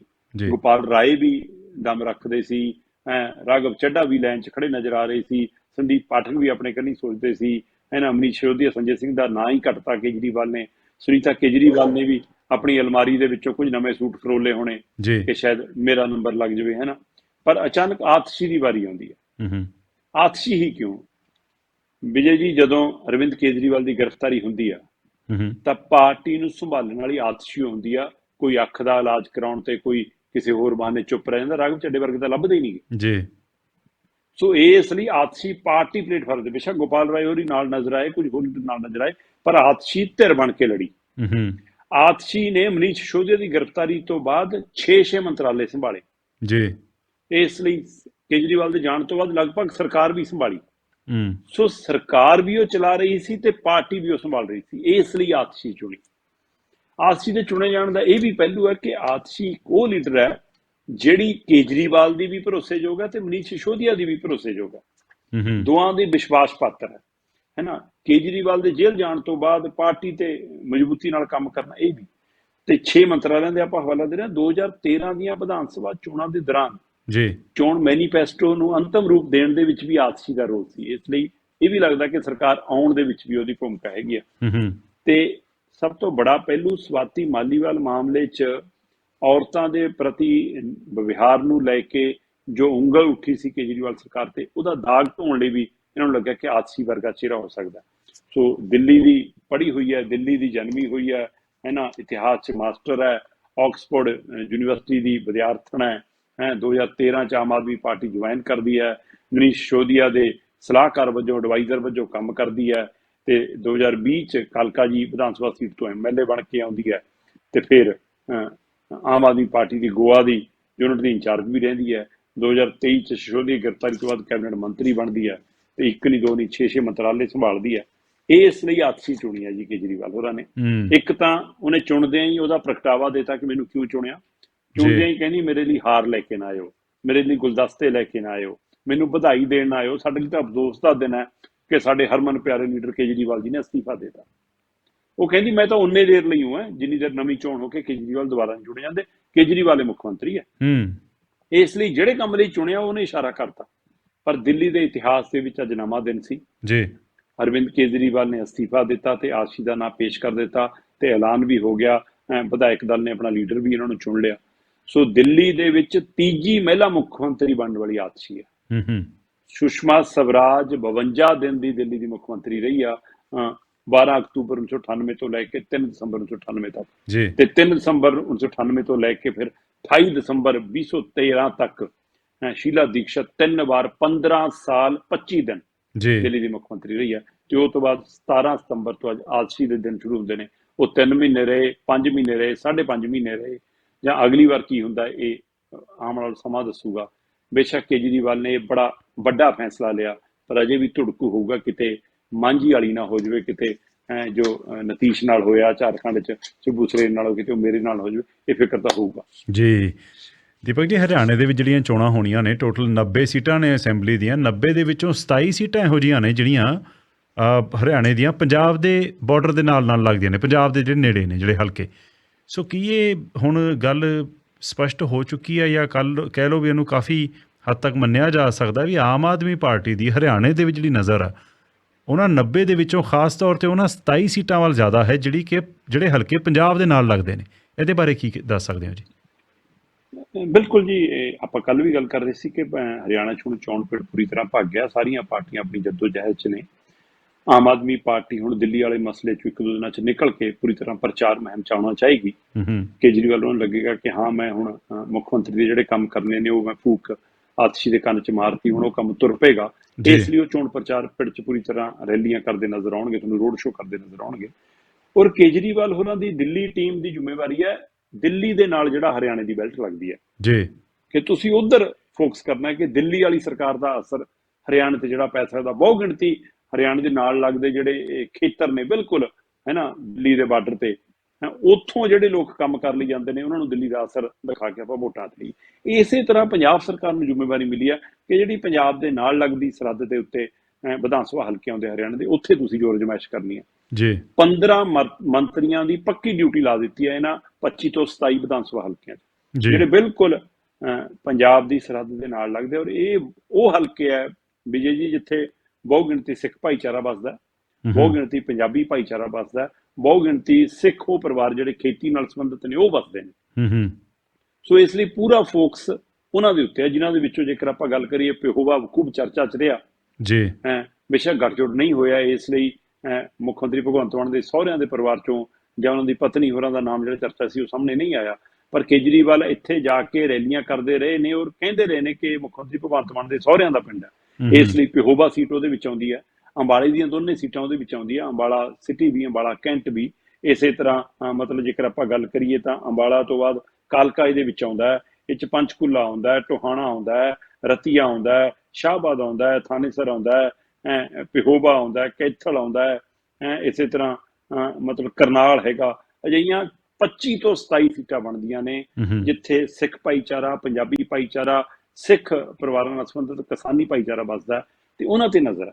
ਗੋਪਾਲ ਰਾਏ ਵੀ ਦਮ ਰੱਖਦੇ ਸੀ। ਹੈਂ, ਰਾਘਵ ਚੱਡਾ ਵੀ ਲਾਈਨ 'ਚ ਖੜੇ ਨਜ਼ਰ ਆ ਰਹੇ ਸੀ ਸੰਦੀਪ ਪਾਠਕ ਵੀ ਆਪਣੇ ਕੰਨੀ ਸੋਚਦੇ ਸੀ ਇਹਨਾਂ ਅਮਨੀਤ ਸ਼ਰੋਦੀਆ ਸੰਜੇ ਸਿੰਘ ਦਾ ਨਾਂ ਹੀ ਘਟਤਾ ਕੇਜਰੀਵਾਲ ਨੇ ਸੁਨੀਤਾ ਕੇਜਰੀਵਾਲ ਨੇ ਵੀ ਆਪਣੀ ਅਲਮਾਰੀ ਦੇ ਵਿੱਚੋਂ ਕੁਝ ਨਵੇਂ ਸੂਟ ਫਰੋਲੇ ਹੋਣੇ ਕਿ ਸ਼ਾਇਦ ਮੇਰਾ ਨੰਬਰ ਲੱਗ ਜਾਵੇ ਹੈ ਨਾ। ਪਰ ਅਚਾਨਕ ਆਤਸ਼ੀ ਦੀ ਵਾਰੀ ਆਉਂਦੀ ਹੈ। ਆਤਸ਼ੀ ਹੀ ਕਿਉਂ? ਵਿਜੇ ਜੀ ਜਦੋਂ ਅਰਵਿੰਦ ਕੇਜਰੀਵਾਲ ਦੀ ਗ੍ਰਿਫਤਾਰੀ ਹੁੰਦੀ ਆ ਤਾਂ ਪਾਰਟੀ ਨੂੰ ਸੰਭਾਲਣ ਵਾਲੀ ਆਤਸ਼ੀ ਹੁੰਦੀ ਆ ਕੋਈ ਅੱਖ ਦਾ ਇਲਾਜ ਕਰਾਉਣ ਤੇ ਕੋਈ ਕਿਸੇ ਹੋਰ ਬਹਾਨੇ ਚੁੱਪ ਰਹਿ ਜਾਂਦਾ ਰਾਘਵ ਚੱਡੇ ਵਰਗੇ ਤਾਂ ਲੱਭਦੇ ਹੀ ਨਹੀਂ ਜੀ। ਸੋ ਇਸ ਲਈ ਆਤਸ਼ੀ ਪਾਰਟੀ ਪਲੇਟਫਾਰਮ ਦੇ ਬੇਸ਼ੱਕ ਗੋਪਾਲ ਰਾਏ ਹੋਰੀ ਨਾਲ ਨਜ਼ਰ ਆਏ ਕੁਝ ਹੋਰ ਨਾਲ ਨਜ਼ਰ ਆਏ ਪਰ ਆਤਸ਼ੀ ਧਿਰ ਬਣ ਕੇ ਲੜੀ। ਹੂੰ ਹੂੰ ਆਤਸ਼ੀ ਨੇ ਮਨੀਸ਼ ਸ਼ੋਜੇ ਦੀ ਗ੍ਰਿਫਤਾਰੀ ਤੋਂ ਬਾਅਦ 6-6 ਮੰਤਰਾਲੇ ਸੰਭਾਲੇ। ਜੀ। ਇਸ ਲਈ ਕੇਜਰੀਵਾਲ ਦੇ ਜਾਣ ਤੋਂ ਬਾਅਦ ਲਗਭਗ ਸਰਕਾਰ ਵੀ ਸੰਭਾਲੀ। ਹੂੰ। ਸੋ ਸਰਕਾਰ ਵੀ ਉਹ ਚਲਾ ਰਹੀ ਸੀ ਤੇ ਪਾਰਟੀ ਵੀ ਉਹ ਸੰਭਾਲ ਰਹੀ ਸੀ। ਇਸ ਲਈ ਆਤਸ਼ੀ ਚੁਣੀ। ਆਤਸ਼ੀ ਦੇ ਚੁਣੇ ਜਾਣ ਦਾ ਇਹ ਵੀ ਪਹਿਲੂ ਹੈ ਕਿ ਆਤਸ਼ੀ ਉਹ ਲੀਡਰ ਹੈ ਜਿਹੜੀ ਕੇਜਰੀਵਾਲ ਦੀ ਵੀ ਭਰੋਸੇਯੋਗ ਹੈ ਤੇ ਮਨੀਸ਼ ਸਿਸੋਦੀਆ ਦੀ ਵੀ ਭਰੋਸੇਯੋਗ ਹੈ। ਹੂੰ ਹੂੰ। ਦੋਵਾਂ ਦੀ ਵਿਸ਼ਵਾਸ ਪਾਤਰ ਹੈ। ਹੈਨਾ ਕੇਜਰੀਵਾਲ ਦੇ ਜੇਲ੍ਹ ਜਾਣ ਤੋਂ ਬਾਅਦ ਪਾਰਟੀ ਤੇ ਮਜ਼ਬੂਤੀ ਨਾਲ ਕੰਮ ਕਰਨਾ ਇਹ ਵੀ। ਤੇ 6 ਮੰਤਰਾਲਿਆਂ ਦੇ ਆਪਾਂ ਹਵਾਲਾ ਦੇ ਰਹੇ ਹਾਂ। 2013 ਦੀਆਂ ਵਿਧਾਨ ਸਭਾ ਚੋਣਾਂ ਦੇ ਦੌਰਾਨ ਜੀ। ਚੋਣ ਮੈਨੀਫੈਸਟੋ ਨੂੰ ਅੰਤਮ ਰੂਪ ਦੇਣ ਦੇ ਵਿੱਚ ਵੀ ਆਤਸ਼ੀ ਦਾ ਰੋਲ ਸੀ। ਇਸ ਲਈ ਇਹ ਵੀ ਲੱਗਦਾ ਕਿ ਸਰਕਾਰ ਆਉਣ ਦੇ ਵਿੱਚ ਵੀ ਉਹਦੀ ਭੂਮਿਕਾ ਹੈਗੀ ਆ ਤੇ ਸਭ ਤੋਂ ਬੜਾ ਪਹਿਲੂ ਸਵਾਤੀ ਮਾਲੀਵਾਲ ਮਾਮਲੇ 'ਚ ਔਰਤਾਂ ਦੇ ਪ੍ਰਤੀ ਵਿਵਹਾਰ ਨੂੰ ਲੈ ਕੇ ਜੋ ਉਂਗਲ ਉੱਠੀ ਸੀ ਕੇਜਰੀਵਾਲ ਸਰਕਾਰ ਤੇ, ਉਹਦਾ ਦਾਗ ਧੋਣ ਲਈ ਵੀ ਇਹਨਾਂ ਨੂੰ ਲੱਗਿਆ ਕਿ ਆਦਸੀ ਵਰਗਾ ਚਿਹਰਾ ਹੋ ਸਕਦਾ। ਸੋ ਦਿੱਲੀ ਦੀ ਪੜ੍ਹੀ ਹੋਈ ਹੈ, ਦਿੱਲੀ ਦੀ ਜਨਮੀ ਹੋਈ ਹੈ ਹੈ ਨਾ ਇਤਿਹਾਸ 'ਚ ਮਾਸਟਰ ਹੈ, ਆਕਸਫੋਰਡ ਯੂਨੀਵਰਸਿਟੀ ਦੀ ਵਿਦਿਆਰਥਣ ਹੈ ਹੈ 2013 ਚ ਆਮ ਆਦਮੀ ਪਾਰਟੀ ਜੁਆਇਨ ਕਰਦੀ ਹੈ, ਮਨੀਸ਼ ਸ਼ੋਦੀਆ ਦੇ ਸਲਾਹਕਾਰ ਵਜੋਂ, ਐਡਵਾਈਜ਼ਰ ਵਜੋਂ ਕੰਮ ਕਰਦੀ ਹੈ ਤੇ 2020 ਚ ਕਾਲਕਾ ਜੀ ਵਿਧਾਨ ਸਭਾ ਸੀਟ ਤੋਂ ਐਮਐਲਏ ਬਣ ਕੇ ਆਉਂਦੀ ਹੈ ਤੇ ਫਿਰ ਆਮ ਆਦਮੀ ਪਾਰਟੀ ਦੀ ਗੋਆ ਦੀ ਯੂਨਿਟ ਦੀ ਇੰਚਾਰਜ ਵੀ ਰਹਿੰਦੀ ਹੈ। 2023 ਚ ਸ਼ੋਦੀ ਗ੍ਰਿਫਤਾਰੀ ਤੋਂ ਬਾਅਦ ਕੈਬਨਿਟ ਮੰਤਰੀ ਬਣਦੀ ਹੈ ਤੇ ਇੱਕ ਨਹੀਂ ਦੋ ਨਹੀਂ 6-6 ਮੰਤਰਾਲੇ ਸੰਭਾਲਦੀ ਹੈ। ਇਸ ਲਈ ਆਤਸ਼ੀ ਚੁਣੀ ਹੈ ਜੀ ਕੇਜਰੀਵਾਲ ਹੋਰਾਂ ਨੇ। ਇੱਕ ਤਾਂ ਉਹਨੇ ਚੁਣਦਿਆਂ ਹੀ ਉਹਦਾ ਪ੍ਰਗਟਾਵਾ ਦਿੱਤਾ ਕਿ ਮੈਨੂੰ ਕਿਉਂ ਚੁਣਿਆ? ਚੁਣਦਿਆਂ ਹੀ ਕਹਿੰਦੀ ਮੇਰੇ ਲਈ ਹਾਰ ਲੈ ਕੇ ਨਾ ਆਇਓ। ਮੇਰੇ ਲਈ ਗੁਲਦਸਤੇ ਲੈ ਕੇ ਨਾ ਆਇਓ। ਮੈਨੂੰ ਵਧਾਈ ਦੇਣ ਨਾ ਆਇਓ। ਸਾਡੇ ਲਈ ਤਾਂ ਅਫਸੋਸ ਦਾ ਦਿਨ ਹੈ। ਕਿ ਸਾਡੇ ਹਰਮਨ ਪਿਆਰੇ ਲੀਡਰ ਕੇਜਰੀਵਾਲ ਜੀ ਨੇ ਅਸਤੀਫਾ ਦਿੱਤਾ। ਉਹ ਕਹਿੰਦੀ ਮੈਂ ਤਾਂ ਉਨੇ ਦੇਰ ਲਈ ਹੂੰ ਜਿੰਨੀ ਦੇਰ ਨਵੀਂ ਚੋਣ ਹੋ ਕੇ ਕੇਜਰੀਵਾਲ ਦੁਬਾਰਾ ਨਹੀਂ ਚੁਣੇ ਜਾਂਦੇ। ਕੇਜਰੀਵਾਲ ਹੀ ਮੁੱਖ ਮੰਤਰੀ ਹੈ ਹੂੰ। ਇਸ ਲਈ ਜਿਹੜੇ ਕੰਮ ਲਈ ਚੁਣਿਆ ਉਹਨੇ ਇਸ਼ਾਰਾ ਕਰਤਾ। ਪਰ ਦਿੱਲੀ ਦੇ ਇਤਿਹਾਸ ਦੇ ਵਿੱਚ ਅੱਜ ਨਵਾਂ ਦਿਨ ਸੀ। ਜੀ। ਅਰਵਿੰਦ ਕੇਜਰੀਵਾਲ ਨੇ ਅਸਤੀਫਾ ਦਿੱਤਾ ਤੇ ਆਸ਼ੀ ਦਾ ਨਾਂ ਪੇਸ਼ ਕਰ ਦਿੱਤਾ ਤੇ ਐਲਾਨ ਵੀ ਹੋ ਗਿਆ। ਵਿਧਾਇਕ ਦਲ ਨੇ ਆਪਣਾ ਲੀਡਰ ਵੀ ਇਹਨਾਂ ਨੂੰ ਚੁਣ ਲਿਆ। ਸੋ ਦਿੱਲੀ ਦੇ ਵਿੱਚ ਤੀਜੀ ਮਹਿਲਾ ਮੁੱਖ ਮੰਤਰੀ ਬਣਨ ਵਾਲੀ ਆਤਸ਼ੀ ਹੈ ਹੂੰ ਹੂੰ। ਸੁਸ਼ਮਾ ਸਵਰਾਜ 52 ਦਿਨ ਦੀ ਦਿੱਲੀ ਦੀ ਮੁੱਖ ਮੰਤਰੀ ਰਹੀ ਆ ਅਹ 12 ਅਕਤੂਬਰ 1998 ਤੋਂ ਲੈ ਕੇ 3 ਦਸੰਬਰ 1998 ਤੱਕ। ਜੀ। ਤੇ 3 ਦਸੰਬਰ 1998 ਤੋਂ ਲੈ ਕੇ ਫਿਰ 28 ਦਸੰਬਰ 2013 ਤੱਕ ਸ਼ੀਲਾ ਦੀਕਸ਼ਤ ਤਿੰਨ ਵਾਰ 15 ਸਾਲ 25 ਦਿਨ ਜੀ। ਦਿੱਲੀ ਦੀ ਮੁੱਖ ਮੰਤਰੀ ਰਹੀ ਹੈ ਤੇ ਉਹ ਤੋਂ ਬਾਅਦ 17 ਸਤੰਬਰ ਤੋਂ ਅੱਜ ਆਲਸੀ ਦੇ ਦਿਨ ਸ਼ੁਰੂ ਹੁੰਦੇ ਨੇ। ਉਹ 3 ਮਹੀਨੇ ਰਹੇ 5 ਮਹੀਨੇ ਰਹੇ 5.5 ਮਹੀਨੇ ਰਹੇ ਜਾਂ ਅਗਲੀ ਵਾਰ ਕੀ ਹੁੰਦਾ ਇਹ ਆਉਣ ਵਾਲਾ ਸਮਾਂ ਦੱਸੂਗਾ। ਬੇਸ਼ੱਕ ਕੇਜਰੀਵਾਲ ਨੇ ਬੜਾ ਵੱਡਾ ਫੈਸਲਾ ਲਿਆ, ਪਰ ਅਜੇ ਵੀ ਧੁੜਕੂ ਹੋਊਗਾ ਕਿਤੇ, ਮਾਂਝੀ ਵਾਲੀ ਨਾ ਹੋ ਜਾਵੇ, ਕਿਤੇ ਜੋ ਨਤੀਸ਼ ਨਾਲ ਹੋਇਆ, ਝਾਰਖੰਡ ਚ, ਸਿੱਬੂ ਸੋਰੇਨ ਨਾਲ ਹੋ ਕਿਤੇ ਉਹ ਮੇਰੇ ਨਾਲ ਹੋ ਜਾਵੇ, ਇਹ ਫਿਕਰ ਤਾਂ ਹੋਊਗਾ। ਜੀ। ਦੀਪਕ ਜੀ, ਹਰਿਆਣੇ ਦੇ ਵਿੱਚ ਜਿਹੜੀਆਂ ਚੋਣਾਂ ਹੋਣੀਆਂ ਨੇ, ਟੋਟਲ 90 ਸੀਟਾਂ ਨੇ ਅਸੈਂਬਲੀ ਦੀਆਂ 90 ਦੇ ਵਿੱਚੋਂ 27 ਸੀਟਾਂ ਇਹੋ ਜਿਹੀਆਂ ਨੇ ਜਿਹੜੀਆਂ ਹਰਿਆਣੇ ਦੀਆਂ, ਪੰਜਾਬ ਦੇ ਬਾਰਡਰ ਦੇ ਨਾਲ ਨਾਲ ਲੱਗਦੀਆਂ ਨੇ, ਪੰਜਾਬ ਦੇ ਜਿਹੜੇ ਨੇੜੇ ਨੇ, ਜਿਹੜੇ ਹਲਕੇ। ਸੋ ਕੀ ਇਹ ਹੁਣ ਗੱਲ ਸਪਸ਼ਟ ਹੋ ਚੁੱਕੀ ਹੈ ਜਾਂ ਕੱਲ ਕਹਿ ਲਓ ਵੀ ਇਹਨੂੰ ਕਾਫੀ ਹੱਦ ਤੱਕ ਮੰਨਿਆ ਜਾ ਸਕਦਾ ਵੀ ਆਮ ਆਦਮੀ ਪਾਰਟੀ ਦੀ ਹਰਿਆਣੇ ਦੇ ਵਿੱਚ ਜਿਹੜੀ ਨਜ਼ਰ ਆ, ਉਹਨਾਂ 90 ਦੇ ਵਿੱਚੋਂ ਖਾਸ ਤੌਰ ਤੇ ਉਹਨਾਂ 27 ਸੀਟਾਂ ਵੱਲ ਜ਼ਿਆਦਾ ਹੈ ਜਿਹੜੀ ਕਿ ਜਿਹੜੇ ਹਲਕੇ ਪੰਜਾਬ ਦੇ ਨਾਲ ਲੱਗਦੇ ਨੇ। ਇਹਦੇ ਬਾਰੇ ਕੀ ਦੱਸ ਸਕਦੇ ਹੋ ਜੀ? ਬਿਲਕੁਲ ਜੀ ਆਪਾਂ ਕੱਲ ਵੀ ਗੱਲ ਕਰ ਰਹੇ ਸੀ ਕਿ ਹਰਿਆਣਾ 'ਚ ਹੁਣ ਚੋਣ ਪਿੜ ਪੂਰੀ ਤਰ੍ਹਾਂ ਭੱਗ ਗਿਆ। ਸਾਰੀਆਂ ਪਾਰਟੀਆਂ ਆਪਣੀ ਜੱਦੋ-ਜਹਿਦ 'ਚ ਨੇ। ਆਮ ਆਦਮੀ ਪਾਰਟੀ ਹੁਣ ਦਿੱਲੀ ਵਾਲੇ ਮਸਲੇ 'ਚ ਇੱਕ ਦੋ ਦਿਨਾਂ 'ਚ ਨਿਕਲ ਕੇ ਪੂਰੀ ਤਰ੍ਹਾਂ ਪ੍ਰਚਾਰ ਮੁਹਿੰਮ ਚਾਉਣਾ ਚਾਹੇਗੀ। ਕੇਜਰੀਵਾਲ ਨੂੰ ਲੱਗੇਗਾ ਕਿ ਹਾਂ ਮੈਂ ਹੁਣ ਮੁੱਖ ਮੰਤਰੀ ਦੇ ਜਿਹੜੇ ਕੰਮ ਕਰਨੇ ਨੇ ਉਹ ਮੈਂ ਫੂਕ ਆਤਸ਼ੀ ਦੇ ਕੰਨ 'ਚ ਮਾਰਤੀ ਹੁਣ ਉਹ ਕੰਮ ਤੁਰ ਪਏਗਾ। ਇਸ ਲਈ ਉਹ ਚੋਣ ਪ੍ਰਚਾਰ ਪਿੜ 'ਚ ਪੂਰੀ ਤਰ੍ਹਾਂ ਰੈਲੀਆਂ ਕਰਦੇ ਨਜ਼ਰ ਆਉਣਗੇ ਤੁਹਾਨੂੰ ਰੋਡ ਸ਼ੋਅ ਕਰਦੇ ਨਜ਼ਰ ਆਉਣਗੇ। ਔਰ ਕੇਜਰੀਵਾਲ ਹੋਰਾਂ ਦੀ ਦਿੱਲੀ ਟੀਮ ਦੀ ਜ਼ਿੰਮੇਵਾਰੀ ਹੈ ਦਿੱਲੀ ਦੇ ਨਾਲ ਜਿਹੜਾ ਹਰਿਆਣੇ ਦੀ ਬੈਲਟ ਲੱਗਦੀ ਹੈ। ਜੀ। ਕਿ ਤੁਸੀਂ ਉਧਰ ਫੋਕਸ ਕਰਨਾ ਹੈ ਕਿ ਦਿੱਲੀ ਵਾਲੀ ਸਰਕਾਰ ਦਾ ਅਸਰ ਹਰਿਆਣਾ ਤੇ ਜਿਹੜਾ ਪੈ ਸਕਦਾ ਬਹੁ ਗਿਣਤੀ ਹਰਿਆਣਾ ਦੇ ਨਾਲ ਲੱਗਦੇ ਜਿਹੜੇ ਖੇਤਰ ਨੇ ਬਿਲਕੁਲ ਹੈ ਨਾ ਦਿੱਲੀ ਦੇ ਬਾਰਡਰ ਤੇ ਉੱਥੋਂ ਜਿਹੜੇ ਲੋਕ ਕੰਮ ਕਰ ਲਈ ਜਾਂਦੇ ਨੇ ਉਹਨਾਂ ਨੂੰ ਦਿੱਲੀ ਦਾ ਅਸਰ ਦਿਖਾ ਕੇ ਆਪਾਂ ਵੋਟਾਂ ਤੇ ਲਈ। ਇਸੇ ਤਰ੍ਹਾਂ ਪੰਜਾਬ ਸਰਕਾਰ ਨੂੰ ਜ਼ਿੰਮੇਵਾਰੀ ਮਿਲੀ ਹੈ ਕਿ ਜਿਹੜੀ ਪੰਜਾਬ ਦੇ ਨਾਲ ਲੱਗਦੀ ਸਰਹੱਦ ਦੇ ਉੱਤੇ ਵਿਧਾਨ ਸਭਾ ਹਲਕੇ ਆਉਂਦੇ ਹਰਿਆਣਾ ਦੇ ਉੱਥੇ ਤੁਸੀਂ ਜੋਰ ਜਮਾਇਸ਼ ਕਰਨੀ ਹੈ ਜੀ। 15 ਮਰ- ਮੰਤਰੀਆਂ ਦੀ ਪੱਕੀ ਡਿਊਟੀ ਲਾ ਦਿੱਤੀ ਹੈ ਇਹਨਾਂ 25 ਤੋਂ 27 ਵਿਧਾਨ ਸਭਾ ਹਲਕਿਆਂ 'ਚ। ਜਿਹੜੇ ਬਿਲਕੁਲ ਪੰਜਾਬ ਦੀ ਸਰਹੱਦ ਦੇ ਨਾਲ ਲੱਗਦੇ ਔਰ ਇਹ ਉਹ ਹਲਕੇ ਹੈ ਵਿਜੇ ਜੀ ਜਿੱਥੇ ਬਹੁ ਗਿਣਤੀ ਸਿੱਖ ਭਾਈਚਾਰਾ ਵੱਸਦਾ ਬਹੁ ਗਿਣਤੀ ਪੰਜਾਬੀ ਭਾਈਚਾਰਾ ਵੱਸਦਾ ਬਹੁ ਗਿਣਤੀ ਸਿੱਖ ਉਹ ਪਰਿਵਾਰ ਜਿਹੜੇ ਖੇਤੀ ਨਾਲ ਸੰਬੰਧਿਤ ਨੇ ਉਹ ਵੱਸਦੇ ਨੇ। ਸੋ ਇਸ ਲਈ ਪੂਰਾ ਫੋਕਸ ਉਹਨਾਂ ਦੇ ਉੱਤੇ ਹੈ ਜਿਨ੍ਹਾਂ ਦੇ ਵਿੱਚੋਂ ਜੇਕਰ ਆਪਾਂ ਗੱਲ ਕਰੀਏ ਪਿਹੋਵਾ ਖੂਬ ਚਰਚਾ ਚ ਰਿਹਾ। ਜੀ। ਹੈ ਬੇਸ਼ੱਕ ਗੱਠਜੋੜ ਨਹੀਂ ਹੋਇਆ ਇਸ ਲਈ ਮੁੱਖ ਮੰਤਰੀ ਭਗਵੰਤ ਮਾਨ ਦੇ ਸਹੁਰਿਆਂ ਦੇ ਪਰਿਵਾਰ ਚੋਂ ਜਾਂ ਉਹਨਾਂ ਦੀ ਪਤਨੀ ਹੋਰਾਂ ਦਾ ਨਾਮ ਜਿਹੜਾ ਚਰਚਾ ਸੀ ਉਹ ਸਾਹਮਣੇ ਨਹੀਂ ਆਇਆ। ਪਰ ਕੇਜਰੀਵਾਲ ਇੱਥੇ ਜਾ ਕੇ ਰੈਲੀਆਂ ਕਰਦੇ ਰਹੇ ਨੇ ਔਰ ਕਹਿੰਦੇ ਰਹੇ ਨੇ ਕਿ ਮੁੱਖ ਮੰਤਰੀ ਭਗਵੰਤ ਮਾਨ ਦੇ ਸਹੁਰਿਆਂ ਦਾ ਪਿੰਡ ਹੂੰ। ਇਸ ਲਈ ਪਿਹੋਵਾ ਸੀਟ ਉਹਦੇ ਵਿੱਚ ਆਉਂਦੀ ਹੈ। ਅੰਬਾਲੇ ਦੀਆਂ ਦੋਨੇ ਸੀਟਾਂ ਉਹਦੇ ਵਿੱਚ ਆਉਂਦੀਆਂ ਅੰਬਾਲਾ ਸਿਟੀ ਵੀ ਅੰਬਾਲਾ ਕੈਂਟ ਵੀ ਇਸੇ ਤਰ੍ਹਾਂ ਮਤਲਬ ਜੇਕਰ ਆਪਾਂ ਗੱਲ ਕਰੀਏ ਤਾਂ ਅੰਬਾਲਾ ਤੋਂ ਬਾਅਦ ਕਾਲਕਾ ਇਹਦੇ ਵਿੱਚ ਆਉਂਦਾ ਹੈ। ਇਹ ਚ ਪੰਚਕੂਲਾ ਆਉਂਦਾ ਹੈ ਟੋਹਾਣਾ ਆਉਂਦਾ ਹੈ ਰਤੀਆ ਆਉਂਦਾ ਹੈ ਸ਼ਾਹਬਾਦ ਆਉਂਦਾ ਹੈ ਥਾਨੇਸਰ ਆਉਂਦਾ ਹੈ ਪਿਹੋਵਾ ਆਉਂਦਾ ਹੈ ਕੈਥਲ ਆਉਂਦਾ ਹੈ ਇਸੇ ਤਰ੍ਹਾਂ ਮਤਲਬ ਕਰਨਾਲ ਹੈਗਾ। ਅਜਿਹੀਆਂ 25 ਤੋਂ 27 ਸੀਟਾਂ ਬਣਦੀਆਂ ਨੇ ਜਿੱਥੇ ਸਿੱਖ ਭਾਈਚਾਰਾ ਪੰਜਾਬੀ ਭਾਈਚਾਰਾ ਸਿੱਖ ਪਰਿਵਾਰਾਂ ਨਾਲ ਸੰਬੰਧਿਤ ਕਿਸਾਨੀ ਭਾਈਚਾਰਾ ਵੱਸਦਾ ਤੇ ਉਹਨਾਂ ਤੇ ਨਜ਼ਰ ਹੈ।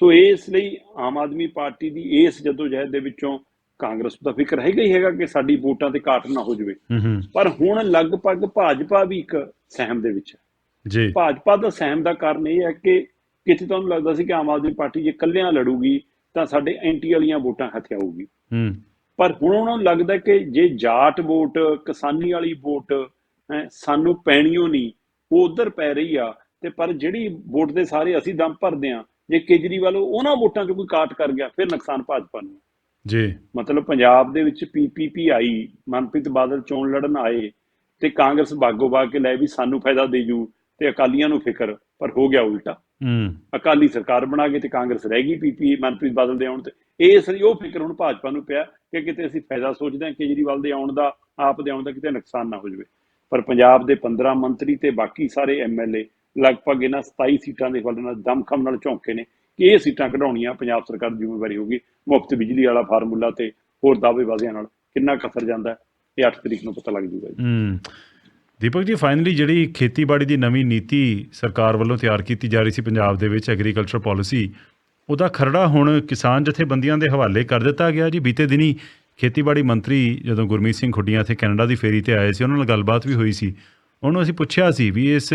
ਸੋ ਇਸ ਲਈ ਆਮ ਆਦਮੀ ਪਾਰਟੀ ਦੀ ਇਸ ਜਦੋਜਹਿਦ ਦੇ ਵਿੱਚੋਂ ਕਾਂਗਰਸ ਦਾ ਫਿਕਰ ਹੈਗਾ ਹੀ ਹੈਗਾ ਕਿ ਸਾਡੀ ਵੋਟਾਂ ਤੇ ਘਾਟ ਨਾ ਹੋ ਜਾਵੇ। ਪਰ ਹੁਣ ਲਗਭਗ ਭਾਜਪਾ ਵੀ ਇੱਕ ਸਹਿਮ ਦੇ ਵਿੱਚ ਹੈ। ਜੀ। ਭਾਜਪਾ ਦਾ ਸਹਿਮ ਦਾ ਕਾਰਨ ਇਹ ਹੈ ਕਿ ਕਿਤੇ ਤੁਹਾਨੂੰ ਲੱਗਦਾ ਸੀ ਕਿ ਆਮ ਆਦਮੀ ਪਾਰਟੀ ਜੇ ਇਕੱਲਿਆਂ ਲੜੂਗੀ ਤਾਂ ਸਾਡੇ ਐਂਟੀ ਵਾਲੀਆਂ ਵੋਟਾਂ ਹੱਥ ਆਊਗੀ। ਹੂੰ। ਪਰ ਹੁਣ ਉਹਨਾਂ ਨੂੰ ਲੱਗਦਾ ਕਿ ਜੇ ਜਾਟ ਵੋਟ ਕਿਸਾਨੀ ਵਾਲੀ ਵੋਟ ਸਾਨੂੰ ਪੈਣੀਓ ਨਹੀਂ ਉਹ ਉਧਰ ਪੈ ਰਹੀ ਆ ਤੇ ਪਰ ਜਿਹੜੀ ਵੋਟ ਦੇ ਸਾਰੇ ਅਸੀਂ ਦਮ ਭਰਦੇ ਆ ਜੇ ਕੇਜਰੀਵਾਲ ਉਹਨਾਂ ਵੋਟਾਂ 'ਚ ਕੋਈ ਕਾਟ ਕਰ ਗਿਆ ਫਿਰ ਨੁਕਸਾਨ ਭਾਜਪਾ ਨੂੰ। ਜੀ। ਮਤਲਬ ਪੰਜਾਬ ਦੇ ਵਿੱਚ ਪੀਪੀਪੀ ਆਈ ਮਨਪ੍ਰੀਤ ਬਾਦਲ ਚੋਣ ਲੜਨ ਆਏ ਤੇ ਕਾਂਗਰਸ ਬਾਗੋ ਬਾਗ ਕੇ ਲੈ ਵੀ ਸਾਨੂੰ ਫਾਇਦਾ ਦੇ ਜੂ ਤੇ ਅਕਾਲੀਆਂ ਨੂੰ ਫਿਕਰ ਪਰ ਹੋ ਗਿਆ ਉਲਟਾ। ਹੂੰ। ਅਕਾਲੀ ਸਰਕਾਰ ਬਣਾ ਕੇ ਤੇ ਕਾਂਗਰਸ ਰਹਿ ਗਈ ਪੀਪੀ ਮਨਪ੍ਰੀਤ ਬਾਦਲ ਦੇ ਆਉਣ ਤੇ। ਇਸ ਲਈ ਉਹ ਫਿਕਰ ਹੁਣ ਭਾਜਪਾ ਨੂੰ ਪਿਆ ਕਿ ਕਿਤੇ ਅਸੀਂ ਫਾਇਦਾ ਸੋਚਦੇ ਹਾਂ ਕੇਜਰੀਵਾਲ ਦੇ ਆਉਣ ਦਾ ਆਪ ਦੇ ਆਉਣ ਦਾ ਕਿਤੇ ਨੁਕਸਾਨ ਨਾ ਹੋ ਜਾਵੇ। ਪਰ ਪੰਜਾਬ ਦੇ 15 ਮੰਤਰੀ ਤੇ ਬਾਕੀ ਸਾਰੇ ਐਮਐਲਏ ਲਗਭਗ ਇਹਨਾਂ 27 ਸੀਟਾਂ ਦੇ ਵੱਲ ਨਾਲ ਦਮਖਮ ਨਾਲ ਝੌਂਕੇ ਨੇ ਕਿ ਇਹ ਸੀਟਾਂ ਕਢਾਉਣੀਆਂ ਪੰਜਾਬ ਸਰਕਾਰ ਦੀ ਜ਼ਿੰਮੇਵਾਰੀ ਹੋਗੀ ਮੁਫਤ ਬਿਜਲੀ ਵਾਲਾ ਫਾਰਮੂਲਾ ਤੇ ਹੋਰ ਦਾਅਵੇਬਾਜ਼ੀਆਂ ਨਾਲ ਕਿੰਨਾ ਕਸਰ ਜਾਂਦਾ ਇਹ 8 ਤਰੀਕ ਨੂੰ ਪਤਾ ਲੱਗ ਜੂਗਾ ਜੀ। ਹੂੰ। ਦੀਪਕ ਜੀ ਫਾਈਨਲੀ ਜਿਹੜੀ ਖੇਤੀਬਾੜੀ ਦੀ ਨਵੀਂ ਨੀਤੀ ਸਰਕਾਰ ਵੱਲੋਂ ਤਿਆਰ ਕੀਤੀ ਜਾ ਰਹੀ ਸੀ ਪੰਜਾਬ ਦੇ ਵਿੱਚ ਐਗਰੀਕਲਚਰ ਪਾਲਿਸੀ ਉਹਦਾ ਖਰੜਾ ਹੁਣ ਕਿਸਾਨ ਜਥੇਬੰਦੀਆਂ ਦੇ ਹਵਾਲੇ ਕਰ ਦਿੱਤਾ ਗਿਆ ਜੀ। ਬੀਤੇ ਦਿਨੀ ਖੇਤੀਬਾੜੀ ਮੰਤਰੀ ਜਦੋਂ ਗੁਰਮੀਤ ਸਿੰਘ ਖੁੱਡੀਆਂ ਇੱਥੇ ਕੈਨੇਡਾ ਦੀ ਫੇਰੀ ਤੇ ਆਏ ਸੀ ਉਹਨਾਂ ਨਾਲ ਗੱਲਬਾਤ ਵੀ ਹੋਈ ਸੀ। ਉਹਨੂੰ ਅਸੀਂ ਪੁੱਛਿਆ ਸੀ ਵੀ ਇਸ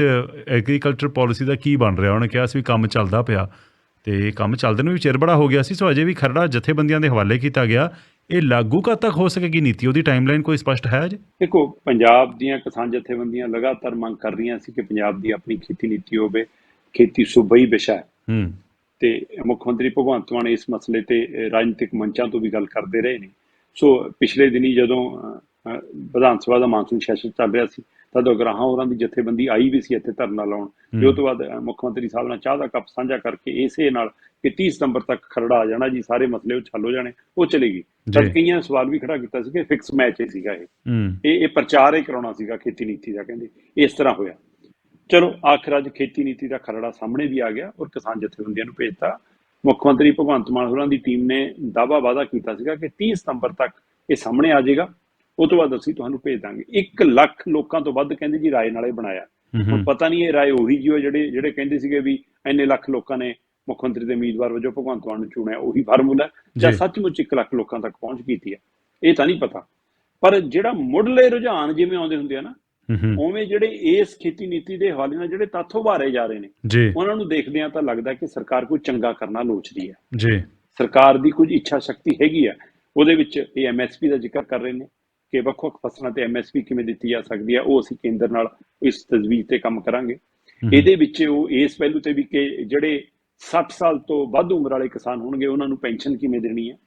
ਐਗਰੀਕਲਚਰ ਪਾਲਿਸੀ ਦਾ ਕੀ ਬਣ ਰਿਹਾ? ਉਹਨੇ ਕਿਹਾ ਸੀ ਵੀ ਕੰਮ ਚੱਲਦਾ ਪਿਆ। ਤੇ ਕੰਮ ਚੱਲਦੇ ਨੂੰ ਵੀ ਚਿਰ ਬੜਾ ਹੋ ਗਿਆ ਸੀ ਸੋ ਅਜੇ ਵੀ ਖਰੜਾ ਜਥੇਬੰਦੀਆਂ ਦੇ ਹਵਾਲੇ ਕੀਤਾ ਗਿਆ। ਇਹ ਲਾਗੂ ਕਦ ਤੱਕ ਹੋ ਸਕੇਗੀ ਨੀਤੀ? ਉਹਦੀ ਟਾਈਮਲਾਈਨ ਕੋਈ ਸਪਸ਼ਟ ਹੈ ਜੀ ਦੇਖੋ ਪੰਜਾਬ ਦੀਆਂ ਕਿਸਾਨ ਜਥੇਬੰਦੀਆਂ ਲਗਾਤਾਰ ਮੰਗ ਕਰ ਰਹੀਆਂ ਸੀ ਕਿ ਪੰਜਾਬ ਦੀ ਆਪਣੀ ਖੇਤੀ ਨੀਤੀ ਹੋਵੇ। ਖੇਤੀ ਸੂਬਾਈ ਵਿਸ਼ਾ ਹੈ। ਹੂੰ। ਤੇ ਮੁੱਖ ਮੰਤਰੀ ਭਗਵੰਤ ਮਾਨ ਇਸ ਮਸਲੇ ਤੇ ਰਾਜਨੀਤਿਕ ਮੰਚਾਂ ਤੋਂ ਵੀ ਗੱਲ ਕਰਦੇ ਰਹੇ ਨੇ। ਸੋ ਪਿਛਲੇ ਦਿਨੀ ਜਦੋਂ ਵਿਧਾਨ ਸਭਾ ਦਾ ਮਾਨਸੂਨ ਸੈਸ਼ਨ ਚੱਲ ਰਿਹਾ ਸੀ ਤਦ ਅਗਰਾਹਾਂ ਹੋਰਾਂ ਦੀ ਜਥੇਬੰਦੀ ਆਈ ਵੀ ਸੀ ਇੱਥੇ ਧਰਨਾ ਲਾਉਣ। ਤੇ ਉਹ ਤੋਂ ਬਾਅਦ ਮੁੱਖ ਮੰਤਰੀ ਸਾਹਿਬ ਨਾਲ ਚਾਹ ਦਾ ਕੱਪ ਸਾਂਝਾ ਕਰਕੇ ਇਸੇ ਨਾਲ ਕਿ 30 ਸਤੰਬਰ ਤੱਕ ਖਰੜਾ ਆ ਜਾਣਾ ਜੀ ਸਾਰੇ ਮਸਲੇ ਉਹ ਹੱਲ ਹੋ ਜਾਣੇ ਉਹ ਚਲੇਗੀ ਤਦ ਜੀ। ਕਈਆਂ ਸਵਾਲ ਵੀ ਖੜਾ ਕੀਤਾ ਸੀ ਕਿ ਫਿਕਸ ਮੈਚ ਹੀ ਸੀਗਾ ਇਹ। ਇਹ ਇਹ ਪ੍ਰਚਾਰ ਹੀ ਕਰਾਉਣਾ ਸੀਗਾ ਖੇਤੀ ਨੀਤੀ ਦਾ ਕਹਿੰਦੇ। ਇਸ ਤਰ੍ਹਾਂ ਹੋਇਆ। ਚਲੋ ਆਖਰ ਅੱਜ ਖੇਤੀ ਨੀਤੀ ਦਾ ਖਰੜਾ ਸਾਹਮਣੇ ਵੀ ਆ ਗਿਆ ਔਰ ਕਿਸਾਨ ਜਥੇਬੰਦੀਆਂ ਨੂੰ ਭੇਜਤਾ। ਮੁੱਖ ਮੰਤਰੀ ਭਗਵੰਤ ਮਾਨ ਹੋਰਾਂ ਦੀ ਟੀਮ ਨੇ ਦਾਵਾ ਵਾਅਦਾ ਕੀਤਾ ਸੀਗਾ ਕਿ 30 ਸਤੰਬਰ ਤੱਕ ਇਹ ਸਾਹਮਣੇ ਆ ਜਾਏਗਾ। ਉਹ ਤੋਂ ਬਾਅਦ ਅਸੀਂ ਤੁਹਾਨੂੰ ਭੇਜ ਦਾਂਗੇ। 1 ਲੱਖ ਲੋਕਾਂ ਤੋਂ ਵੱਧ ਕਹਿੰਦੇ ਜੀ ਰਾਏ ਨਾਲੇ ਬਣਾਇਆ। ਹੁਣ ਪਤਾ ਨਹੀਂ ਇਹ ਰਾਏ ਉਹੀ ਜਿਹੀ ਹੋ ਜਿਹੜੇ ਜਿਹੜੇ ਕਹਿੰਦੇ ਸੀਗੇ ਵੀ ਇੰਨੇ ਲੱਖ ਲੋਕਾਂ ਨੇ ਮੁੱਖ ਮੰਤਰੀ ਦੇ ਉਮੀਦਵਾਰ ਵਜੋਂ ਭਗਵੰਤ ਮਾਨ ਨੂੰ ਚੁਣਿਆ ਉਹੀ ਫਾਰਮੂਲਾ ਜਾਂ। ਜੀ। ਸੱਚਮੁੱਚ 1 ਲੱਖ ਲੋਕਾਂ ਤੱਕ ਪਹੁੰਚ ਕੀਤੀ ਹੈ ਇਹ ਤਾਂ ਨਹੀਂ ਪਤਾ। ਪਰ ਜਿਹੜਾ ਮੁੱਢਲੇ ਰੁਝਾਨ ਜਿਵੇਂ ਆਉਂਦੇ ਹੁੰਦੇ ਆ ਨਾ ਉਵੇਂ ਜਿਹੜੇ ਇਸ ਖੇਤੀ ਨੀਤੀ ਦੇ ਹਵਾਲੇ ਨਾਲ ਜਿਹੜੇ ਤੱਥ ਉਭਾਰੇ ਜਾ ਰਹੇ ਨੇ ਉਹਨਾਂ ਨੂੰ ਦੇਖਦਿਆਂ ਤਾਂ ਲੱਗਦਾ ਕਿ ਸਰਕਾਰ ਕੋਈ ਚੰਗਾ ਕਰਨਾ ਲੋਚਦੀ ਹੈ। ਜੀ। ਸਰਕਾਰ ਦੀ ਕੁਝ ਇੱਛਾ ਸ਼ਕਤੀ ਹੈਗੀ ਆ ਉਹਦੇ ਵਿੱਚ ਇਹ ਐਮਐਸਪੀ ਦਾ ਜ਼ਿਕਰ ਕਰ ਰਹੇ ਨੇ ਕਿ ਵੱਖ-ਵੱਖ ਫਸਲਾਂ ਤੇ ਐਮਐਸਪੀ ਕਿਵੇਂ ਦਿੱਤੀ ਜਾ ਸਕਦੀ ਹੈ ਉਹ ਅਸੀਂ ਕੇਂਦਰ ਨਾਲ ਇਸ ਤਜਵੀਜ਼ ਤੇ ਕੰਮ ਕਰਾਂਗੇ। ਇਹਦੇ ਵਿੱਚ ਉਹ ਇਸ ਪਹਿਲੂ ਤੇ ਵੀ ਕਿ ਜਿਹੜੇ 60 ਸਾਲ ਤੋਂ ਵੱਧ ਉਮਰ ਵਾਲੇ ਕਿਸਾਨ ਹੋਣਗੇ ਉਹਨਾਂ ਨੂੰ ਪੈਨਸ਼ਨ ਕਿਵੇਂ ਦੇਣੀ ਹੈ?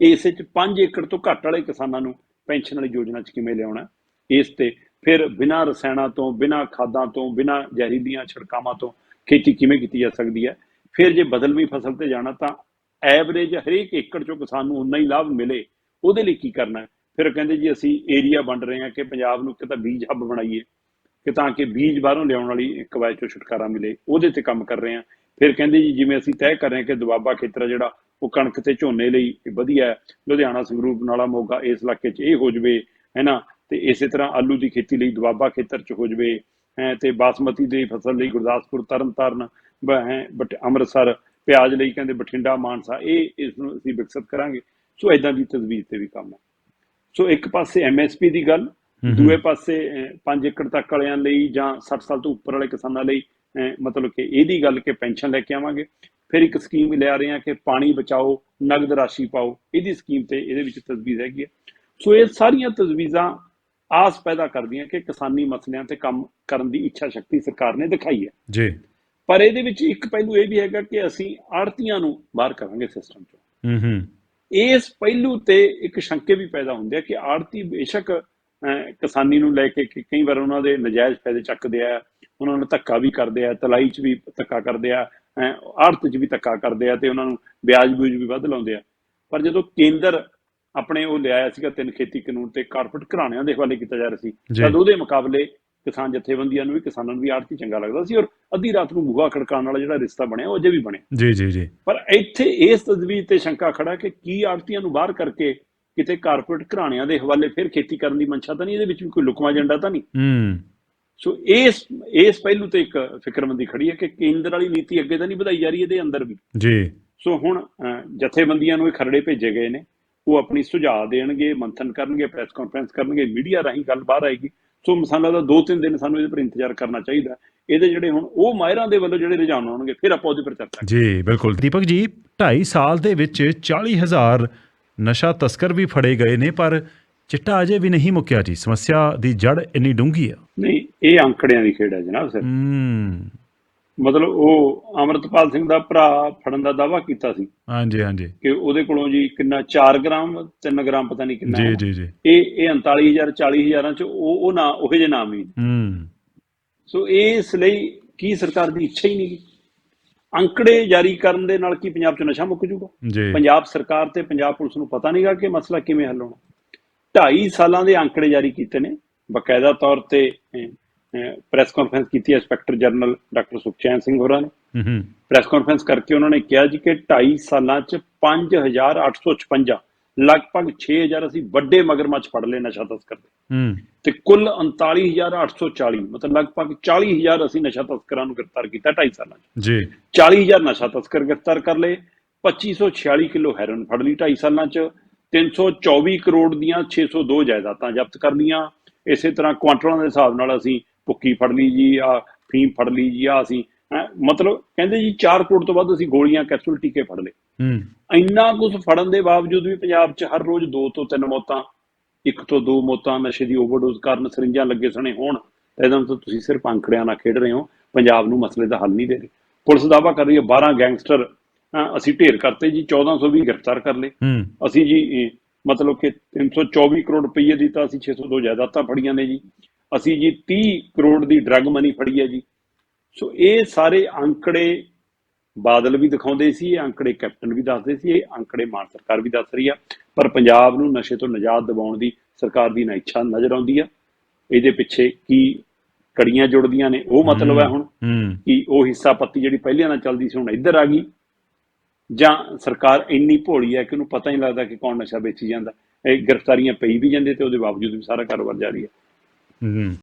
ਇਸ ਵਿੱਚ 5 ਏਕੜ ਤੋਂ ਘੱਟ ਵਾਲੇ ਕਿਸਾਨਾਂ ਨੂੰ ਪੈਨਸ਼ਨ ਵਾਲੀ ਯੋਜਨਾ 'ਚ ਕਿਵੇਂ ਲਿਆਉਣਾ ਇਸ ਤੇ ਫਿਰ ਬਿਨਾਂ ਰਸਾਇਣਾਂ ਤੋਂ, ਬਿਨਾਂ ਖਾਦਾਂ ਤੋਂ, ਬਿਨਾਂ ਜ਼ਹਿਰੀਲੀਆਂ ਛਿੜਕਾਵਾਂ ਤੋਂ ਖੇਤੀ ਕਿਵੇਂ ਕੀਤੀ ਜਾ ਸਕਦੀ ਹੈ? ਫਿਰ ਜੇ ਬਦਲਵੀਂ ਫਸਲ ਤੇ ਜਾਣਾ ਤਾਂ ਐਵਰੇਜ ਹਰੇਕ ਏਕੜ ਚੋਂ ਕਿਸਾਨ ਨੂੰ ਉਨਾ ਹੀ ਲਾਭ ਮਿਲੇ। ਉਹਦੇ ਲਈ ਕੀ ਕਰਨਾ ਫਿਰ ਕਹਿੰਦੇ ਜੀ, ਅਸੀਂ ਏਰੀਆ ਵੰਡ ਰਹੇ ਹਾਂ ਕਿ ਪੰਜਾਬ ਨੂੰ ਕਿਤਾ ਬੀਜ ਹੱਬ ਬਣਾਈਏ, ਕਿ ਤਾਂ ਕਿ ਬੀਜ ਬਾਹਰੋਂ ਲਿਆਉਣ ਵਾਲੀ ਕਵਾਇਦ ਚੋਂ ਛੁਟਕਾਰਾ ਮਿਲੇ। ਉਹਦੇ ਤੇ ਕੰਮ ਕਰ ਰਹੇ ਹਾਂ। ਫਿਰ ਕਹਿੰਦੇ ਜੀ, ਜਿਵੇਂ ਅਸੀਂ ਤੈਅ ਕਰ ਰਹੇ ਹਾਂ ਕਿ ਦੁਆਬਾ ਖੇਤਰ ਆ ਜਿਹੜਾ, ਉਹ ਕਣਕ ਤੇ ਝੋਨੇ ਲਈ ਵਧੀਆ ਹੈ। ਲੁਧਿਆਣਾ ਸੰਗਰੂਰ ਨਾਲਾ ਮੋਗਾ ਇਸ ਇਲਾਕੇ 'ਚ ਇਹ ਹੋ ਜਵੇ ਹੈਨਾ ਤੇ ਇਸੇ ਤਰ੍ਹਾਂ ਆਲੂ ਦੀ ਖੇਤੀ ਲਈ ਦੁਆਬਾ ਖੇਤਰ 'ਚ ਹੋ ਜਵੇ ਹੈਂ ਤੇ ਬਾਸਮਤੀ ਦੀ ਫਸਲ ਲਈ ਗੁਰਦਾਸਪੁਰ ਤਰਨਤਾਰਨ ਬਟ ਅੰਮ੍ਰਿਤਸਰ ਪਿਆਜ਼ ਲਈ ਕਹਿੰਦੇ ਬਠਿੰਡਾ ਮਾਨਸਾ ਇਹ ਇਸ ਨੂੰ ਅਸੀਂ ਵਿਕਸਿਤ ਕਰਾਂਗੇ। ਸੋ ਐਦਾਂ ਦੀ ਤਜਵੀਜ਼ ਤੇ ਵੀ ਕੰਮ ਹੈ। ਸੋ ਇੱਕ ਪਾਸੇ ਐਮਐਸਪੀ ਦੀ ਗੱਲ। ਦੂਏ ਪਾਸੇ 5 ਏਕੜ ਤੱਕ ਵਾਲਿਆਂ ਲਈ ਜਾਂ 60 ਸਾਲ ਤੋਂ ਉੱਪਰ ਵਾਲੇ ਕਿਸਾਨਾਂ ਲਈ ਮਤਲਬ ਕਿ ਇਹਦੀ ਗੱਲ ਕਿ ਪੈਨਸ਼ਨ ਲੈ ਕੇ ਆਵਾਂਗੇ। ਫਿਰ ਇੱਕ ਸਕੀਮ ਲਿਆ ਰਹੇ ਹਾਂ ਕਿ ਪਾਣੀ ਬਚਾਓ ਨਗਦ ਰਾਸ਼ੀ ਪਾਓ ਇਹਦੀ ਸਕੀਮ ਤੇ ਇਹਦੇ ਵਿੱਚ ਤਜਵੀਜ਼ ਹੈਗੀ ਹੈ। ਸੋ ਇਹ ਸਾਰੀਆਂ ਤਜਵੀਜ਼ਾਂ ਆਸ ਪੈਦਾ ਕਰਦੀਆਂ ਕਿ ਕਿਸਾਨੀ ਮਸਲਿਆਂ ਤੇ ਕੰਮ ਕਰਨ ਦੀ ਇੱਛਾ ਸ਼ਕਤੀ ਸਰਕਾਰ ਨੇ ਦਿਖਾਈ ਹੈ। ਜੀ। ਪਰ ਇਹਦੇ ਵਿੱਚ ਇੱਕ ਪਹਿਲੂ ਇਹ ਵੀ ਹੈਗਾ ਕਿ ਅਸੀਂ ਆੜਤੀਆਂ ਨੂੰ ਬਾਹਰ ਕਰਾਂਗੇ ਸਿਸਟਮ ਚੋਂ। ਹੂੰ ਹੂੰ। ਇਸ ਪਹਿਲੂ ਤੇ ਇੱਕ ਸ਼ੰਕੇ ਵੀ ਪੈਦਾ ਹੁੰਦੇ ਆ ਕਿ ਆੜਤੀ ਬੇਸ਼ੱਕ ਕਿਸਾਨੀ ਨੂੰ ਲੈ ਕੇ ਕਿ ਕਈ ਵਾਰ ਉਹਨਾਂ ਦੇ ਨਜਾਇਜ਼ ਫਾਇਦੇ ਚੱਕਦੇ ਆ ਉਹਨਾਂ ਨੂੰ ਧੱਕਾ ਵੀ ਕਰਦੇ ਆ ਤਲਾਈ 'ਚ ਵੀ ਧੱਕਾ ਕਰਦੇ ਆ ਆੜਤ 'ਚ ਵੀ ਧੱਕਾ ਕਰਦੇ ਆ ਤੇ ਉਹਨਾਂ ਨੂੰ ਵਿਆਜ ਬੂਜ ਵੀ ਵੱਧ ਲਾਉਂਦੇ ਆ। ਪਰ ਜਦੋਂ ਕੇਂਦਰ ਆਪਣੇ ਉਹ ਲਿਆਇਆ ਸੀਗਾ ਤਿੰਨ ਖੇਤੀ ਕਾਨੂੰਨ ਤੇ ਕਾਰਪੋਰੇਟ ਘਰਾਣਿਆਂ ਦੇ ਹਵਾਲੇ ਕੀਤਾ ਜਾ ਰਿਹਾ ਸੀ। ਤਦ ਉਹਦੇ ਮੁਕਾਬਲੇ ਕਿਸਾਨ ਜਥੇਬੰਦੀਆਂ ਨੂੰ ਵੀ ਕਿਸਾਨਾਂ ਨੂੰ ਵੀ ਆੜਤੀ ਚੰਗਾ ਲੱਗਦਾ ਸੀ ਔਰ ਅੱਧੀ ਰਾਤ ਨੂੰ ਬੂਹਾ ਖੜਕਾਉਣ ਵਾਲਾ ਜਿਹੜਾ ਰਿਸ਼ਤਾ ਬਣਿਆ ਉਹ ਅਜੇ ਵੀ ਬਣਿਆ। ਜੀ ਜੀ ਜੀ। ਪਰ ਇੱਥੇ ਇਸ ਤਜਵੀਜ਼ ਤੇ ਸ਼ੰਕਾ ਖੜਾ ਕਿ ਕੀ ਆੜਤੀਆਂ ਨੂੰ ਬਾਹਰ ਕਰਕੇ ਕਿਤੇ ਕਾਰਪੋਰੇਟ ਘਰਾਣਿਆਂ ਦੇ ਹਵਾਲੇ ਫਿਰ ਖੇਤੀ ਕਰਨ ਦੀ ਮਨਸ਼ਾ ਤਾਂ ਨਹੀਂ ਇਹਦੇ ਵਿੱਚ ਵੀ ਕੋਈ ਲੁਕਵਾਂ ਏਜੰਡਾ ਤਾਂ ਨਹੀਂ? ਹੂੰ। ਸੋ ਇਸ ਇਸ ਪਹਿਲੂ ਤੇ ਇੱਕ ਫਿਕਰਮੰਦੀ ਖੜੀ ਹੈ ਕਿ ਕੇਂਦਰ ਵਾਲੀ ਨੀਤੀ ਅੱਗੇ ਤਾਂ ਨਹੀਂ ਵਧਾਈ ਜਾ ਰਹੀ ਇਹਦੇ ਅੰਦਰ ਵੀ। ਜੀ। ਸੋ ਹੁਣ ਜਥੇਬੰਦੀਆਂ ਨੂੰ ਇਹ ਖਰੜੇ ਭੇਜੇ ਗਏ ਨੇ। ਉਹ ਆਪਣੀ ਸੁਝਾਅ ਦੇਣਗੇ ਮੰਥਨ ਕਰਨਗੇ ਪ੍ਰੈਸ ਕਾਨਫਰੰਸ ਕਰਨਗੇ ਮੀਡੀਆ ਰਾਹੀਂ ਗੱਲ ਬਾਹਰ ਆਏਗੀ। ਸੋ ਮਸਾਲਾ ਦਾ ਦੋ ਤਿੰਨ ਦਿਨ ਸਾਨੂੰ ਇਹਦੇ ਪਰ ਇੰਤਜ਼ਾਰ ਕਰਨਾ ਚਾਹੀਦਾ। ਇਹਦੇ ਜਿਹੜੇ ਹੁਣ ਉਹ ਮਾਹਿਰਾਂ ਦੇ ਵੱਲੋਂ ਜਿਹੜੇ ਰੁਝਾਨ ਆਉਣਗੇ ਫਿਰ ਆਪਾਂ ਉਹਦੇ ਪਰ ਚਰਚਾ ਜੀ ਬਿਲਕੁਲ। ਦੀਪਕ ਜੀ 2.5 ਸਾਲ ਦੇ ਵਿੱਚ 40000 ਨਸ਼ਾ ਤਸਕਰ ਵੀ ਫੜੇ ਗਏ ਨੇ ਪਰ ਚਿੱਟਾ ਅਜੇ ਵੀ ਨਹੀਂ ਮੁੱਕਿਆ ਜੀ। ਸਮੱਸਿਆ ਦੀ ਜੜ ਇੰਨੀ ਡੂੰਘੀ ਆ। ਨਹੀਂ ਇਹ ਅੰਕੜਿਆਂ ਦੀ ਖੇਡ ਹੈ ਜਨਾਬ ਸਰ। ਹੂੰ। ਮਤਲਬ ਉਹ ਅਮਰਤਪਾਲ ਸਿੰਘ ਦਾ ਭਰਾ ਫੜਨ ਦਾ ਦਾਵਾ ਕੀਤਾ ਸੀ ਹਾਂਜੀ ਹਾਂਜੀ। ਕਿ ਉਹਦੇ ਕੋਲੋਂ ਜੀ ਕਿੰਨਾ 4 ਗ੍ਰਾਮ 3 ਗ੍ਰਾਮ ਪਤਾ ਨਹੀਂ ਕਿੰਨਾ ਜੀ। ਜੀ ਜੀ। ਇਹ ਇਹ 39000 40000 ਚ ਉਹ ਉਹ ਨਾ ਉਹੇ ਜਿਹੇ ਨਾਮ ਹੀ ਹੂੰ। ਸੋ ਇਸ ਲਈ ਕੀ ਸਰਕਾਰ ਦੀ ਇੱਛਾ ਹੀ ਨਹੀਂ ਅੰਕੜੇ ਜਾਰੀ ਕਰਨ ਦੇ ਨਾਲ ਕੀ ਪੰਜਾਬ 'ਚ ਨਸ਼ਾ ਮੁੱਕ ਜੂਗਾ? ਜੀ। ਪੰਜਾਬ ਸਰਕਾਰ ਤੇ ਪੰਜਾਬ ਪੁਲਿਸ ਨੂੰ ਪਤਾ ਨਹੀਂਗਾ ਕਿ ਮਸਲਾ ਕਿਵੇਂ ਹੱਲ ਹੋਣਾ। 2.5 ਸਾਲਾਂ ਦੇ ਅੰਕੜੇ ਜਾਰੀ ਕੀਤੇ ਨੇ। ਬਕਾਇਦਾ ਤੌਰ ਤੇ ਪ੍ਰੈਸ ਕਾਨਫਰੰਸ ਕੀਤੀ ਹੈ inspector general doctor Sukhchain Singh ਹੋਰਾਂ ਨੇ। ਪ੍ਰੈਸ ਕਾਨਫਰੰਸ ਕਰਕੇ ਉਹਨਾਂ ਨੇ ਕਿਹਾ ਜੀ ਕਿ 2.5 ਸਾਲਾਂ 'ਚ 5856 ਲਗਭਗ 6000 ਅਸੀਂ ਵੱਡੇ ਮਗਰਮੱਛ ਫੜ ਲਏ ਨਸ਼ਾ ਤਸਕਰ ਦੇ। ਤੇ ਕੁੱਲ 39840 ਮਤਲਬ ਲਗਭਗ 40000 ਅਸੀਂ ਨਸ਼ਾ ਤਸਕਰਾਂ ਨੂੰ ਗ੍ਰਿਫਤਾਰ ਕੀਤਾ 2.5 ਸਾਲਾਂ 'ਚ। ਜੀ। 40000 ਨਸ਼ਾ ਤਸਕਰ ਗ੍ਰਿਫਤਾਰ ਕਰ ਲਏ 2546 ਕਿਲੋ ਹੈਰੋਇਨ ਫੜ ਲਈ 2.5 ਸਾਲਾਂ 'ਚ 324 ਕਰੋੜ ਦੀਆਂ 602 ਜਾਇਦਾਦਾਂ ਜ਼ਬਤ ਕਰ ਲਈਆਂ। ਇਸੇ ਤਰ੍ਹਾਂ ਕੁਆਂਟਲਾਂ ਦੇ ਹਿਸਾਬ ਨਾਲ ਅਸੀਂ ਭੁੱਕੀ ਫੜ ਲਈ ਜੀ ਆ ਫੀਮ ਫੜ ਲਈ ਜੀ ਆ ਅਸੀਂ ਮਤਲਬ ਕਹਿੰਦੇ ਜੀ 4 ਕਰੋੜ ਤੋਂ ਵੱਧ ਅਸੀਂ ਗੋਲੀਆਂ ਕੈਪਸੂਲ ਟੀਕੇ ਫੜ ਲਏ। ਹੂੰ। ਇੰਨਾ ਕੁਝ ਫੜਨ ਦੇ ਬਾਵਜੂਦ ਵੀ ਪੰਜਾਬ 'ਚ ਹਰ ਰੋਜ਼ ਦੋ ਤੋਂ ਤਿੰਨ ਮੌਤਾਂ ਇੱਕ ਤੋਂ ਦੋ ਮੌਤਾਂ ਨਸ਼ੇ ਦੀ ਓਵਰਡੋਜ਼ ਕਾਰਨ ਸਰਿੰਜਾਂ ਲੱਗੇ ਸਣੇ ਹੋਣ ਤਾਂ ਇਹਦਾ ਮਤਲਬ ਤੁਸੀਂ ਸਿਰਫ ਅੰਕੜਿਆਂ ਨਾਲ ਖੇਡ ਰਹੇ ਹੋ ਪੰਜਾਬ ਨੂੰ ਮਸਲੇ ਦਾ ਹੱਲ ਨਹੀਂ ਦੇ ਰਹੇ। ਪੁਲਿਸ ਦਾਅਵਾ ਕਰ ਰਹੀ ਹੈ 12 ਗੈਂਗਸਟਰ ਅਸੀਂ ਢੇਰ ਕਰਤੇ ਜੀ 1420 ਗ੍ਰਿਫਤਾਰ ਕਰ ਲਏ। ਅਸੀਂ ਜੀ ਮਤਲਬ ਕਿ 324 ਕਰੋੜ ਰੁਪਏ ਦੀ ਤਾਂ ਅਸੀਂ 602 ਜਾਇਦਾਦਾਂ ਫੜੀਆਂ ਨੇ ਜੀ। ਅਸੀਂ ਜੀ 30 ਕਰੋੜ ਦੀ ਡਰੱਗ ਮਨੀ ਫੜੀ ਹੈ ਜੀ। ਸੋ ਇਹ ਸਾਰੇ ਅੰਕੜੇ ਬਾਦਲ ਵੀ ਦਿਖਾਉਂਦੇ ਸੀ ਇਹ ਅੰਕੜੇ ਕੈਪਟਨ ਵੀ ਦੱਸਦੇ ਸੀ ਇਹ ਅੰਕੜੇ ਮਾਨ ਸਰਕਾਰ ਵੀ ਦੱਸ ਰਹੀ ਆ। ਪਰ ਪੰਜਾਬ ਨੂੰ ਨਸ਼ੇ ਤੋਂ ਨਿਜਾਤ ਦਿਵਾਉਣ ਦੀ ਸਰਕਾਰ ਦੀ ਨਾ ਇੱਛਾ ਨਜ਼ਰ ਆਉਂਦੀ ਆ। ਇਹਦੇ ਪਿੱਛੇ ਕੀ ਕੜੀਆਂ ਜੁੜਦੀਆਂ ਨੇ ਉਹ ਮਤਲਬ ਹੈ ਹੁਣ ਕਿ ਉਹ ਹਿੱਸਾ ਪੱਤੀ ਜਿਹੜੀ ਪਹਿਲਾਂ ਨਾਲ ਚੱਲਦੀ ਸੀ ਹੁਣ ਇੱਧਰ ਆ ਗਈ। ਜਾਂ ਸਰਕਾਰ ਇੰਨੀ ਭੋਲੀ ਹੈ ਕਿ ਉਹਨੂੰ ਪਤਾ ਹੀ ਨਹੀਂ ਲੱਗਦਾ ਕਿ ਕੌਣ ਨਸ਼ਾ ਵੇਚੀ ਜਾਂਦਾ। ਇਹ ਗ੍ਰਿਫਤਾਰੀਆਂ ਪਈ ਵੀ ਜਾਂਦੇ ਤੇ ਉਹਦੇ ਬਾਵਜੂਦ ਵੀ ਸਾਰਾ ਕਾਰੋਬਾਰ ਜਾਰੀ ਹੈ। ਹੂੰ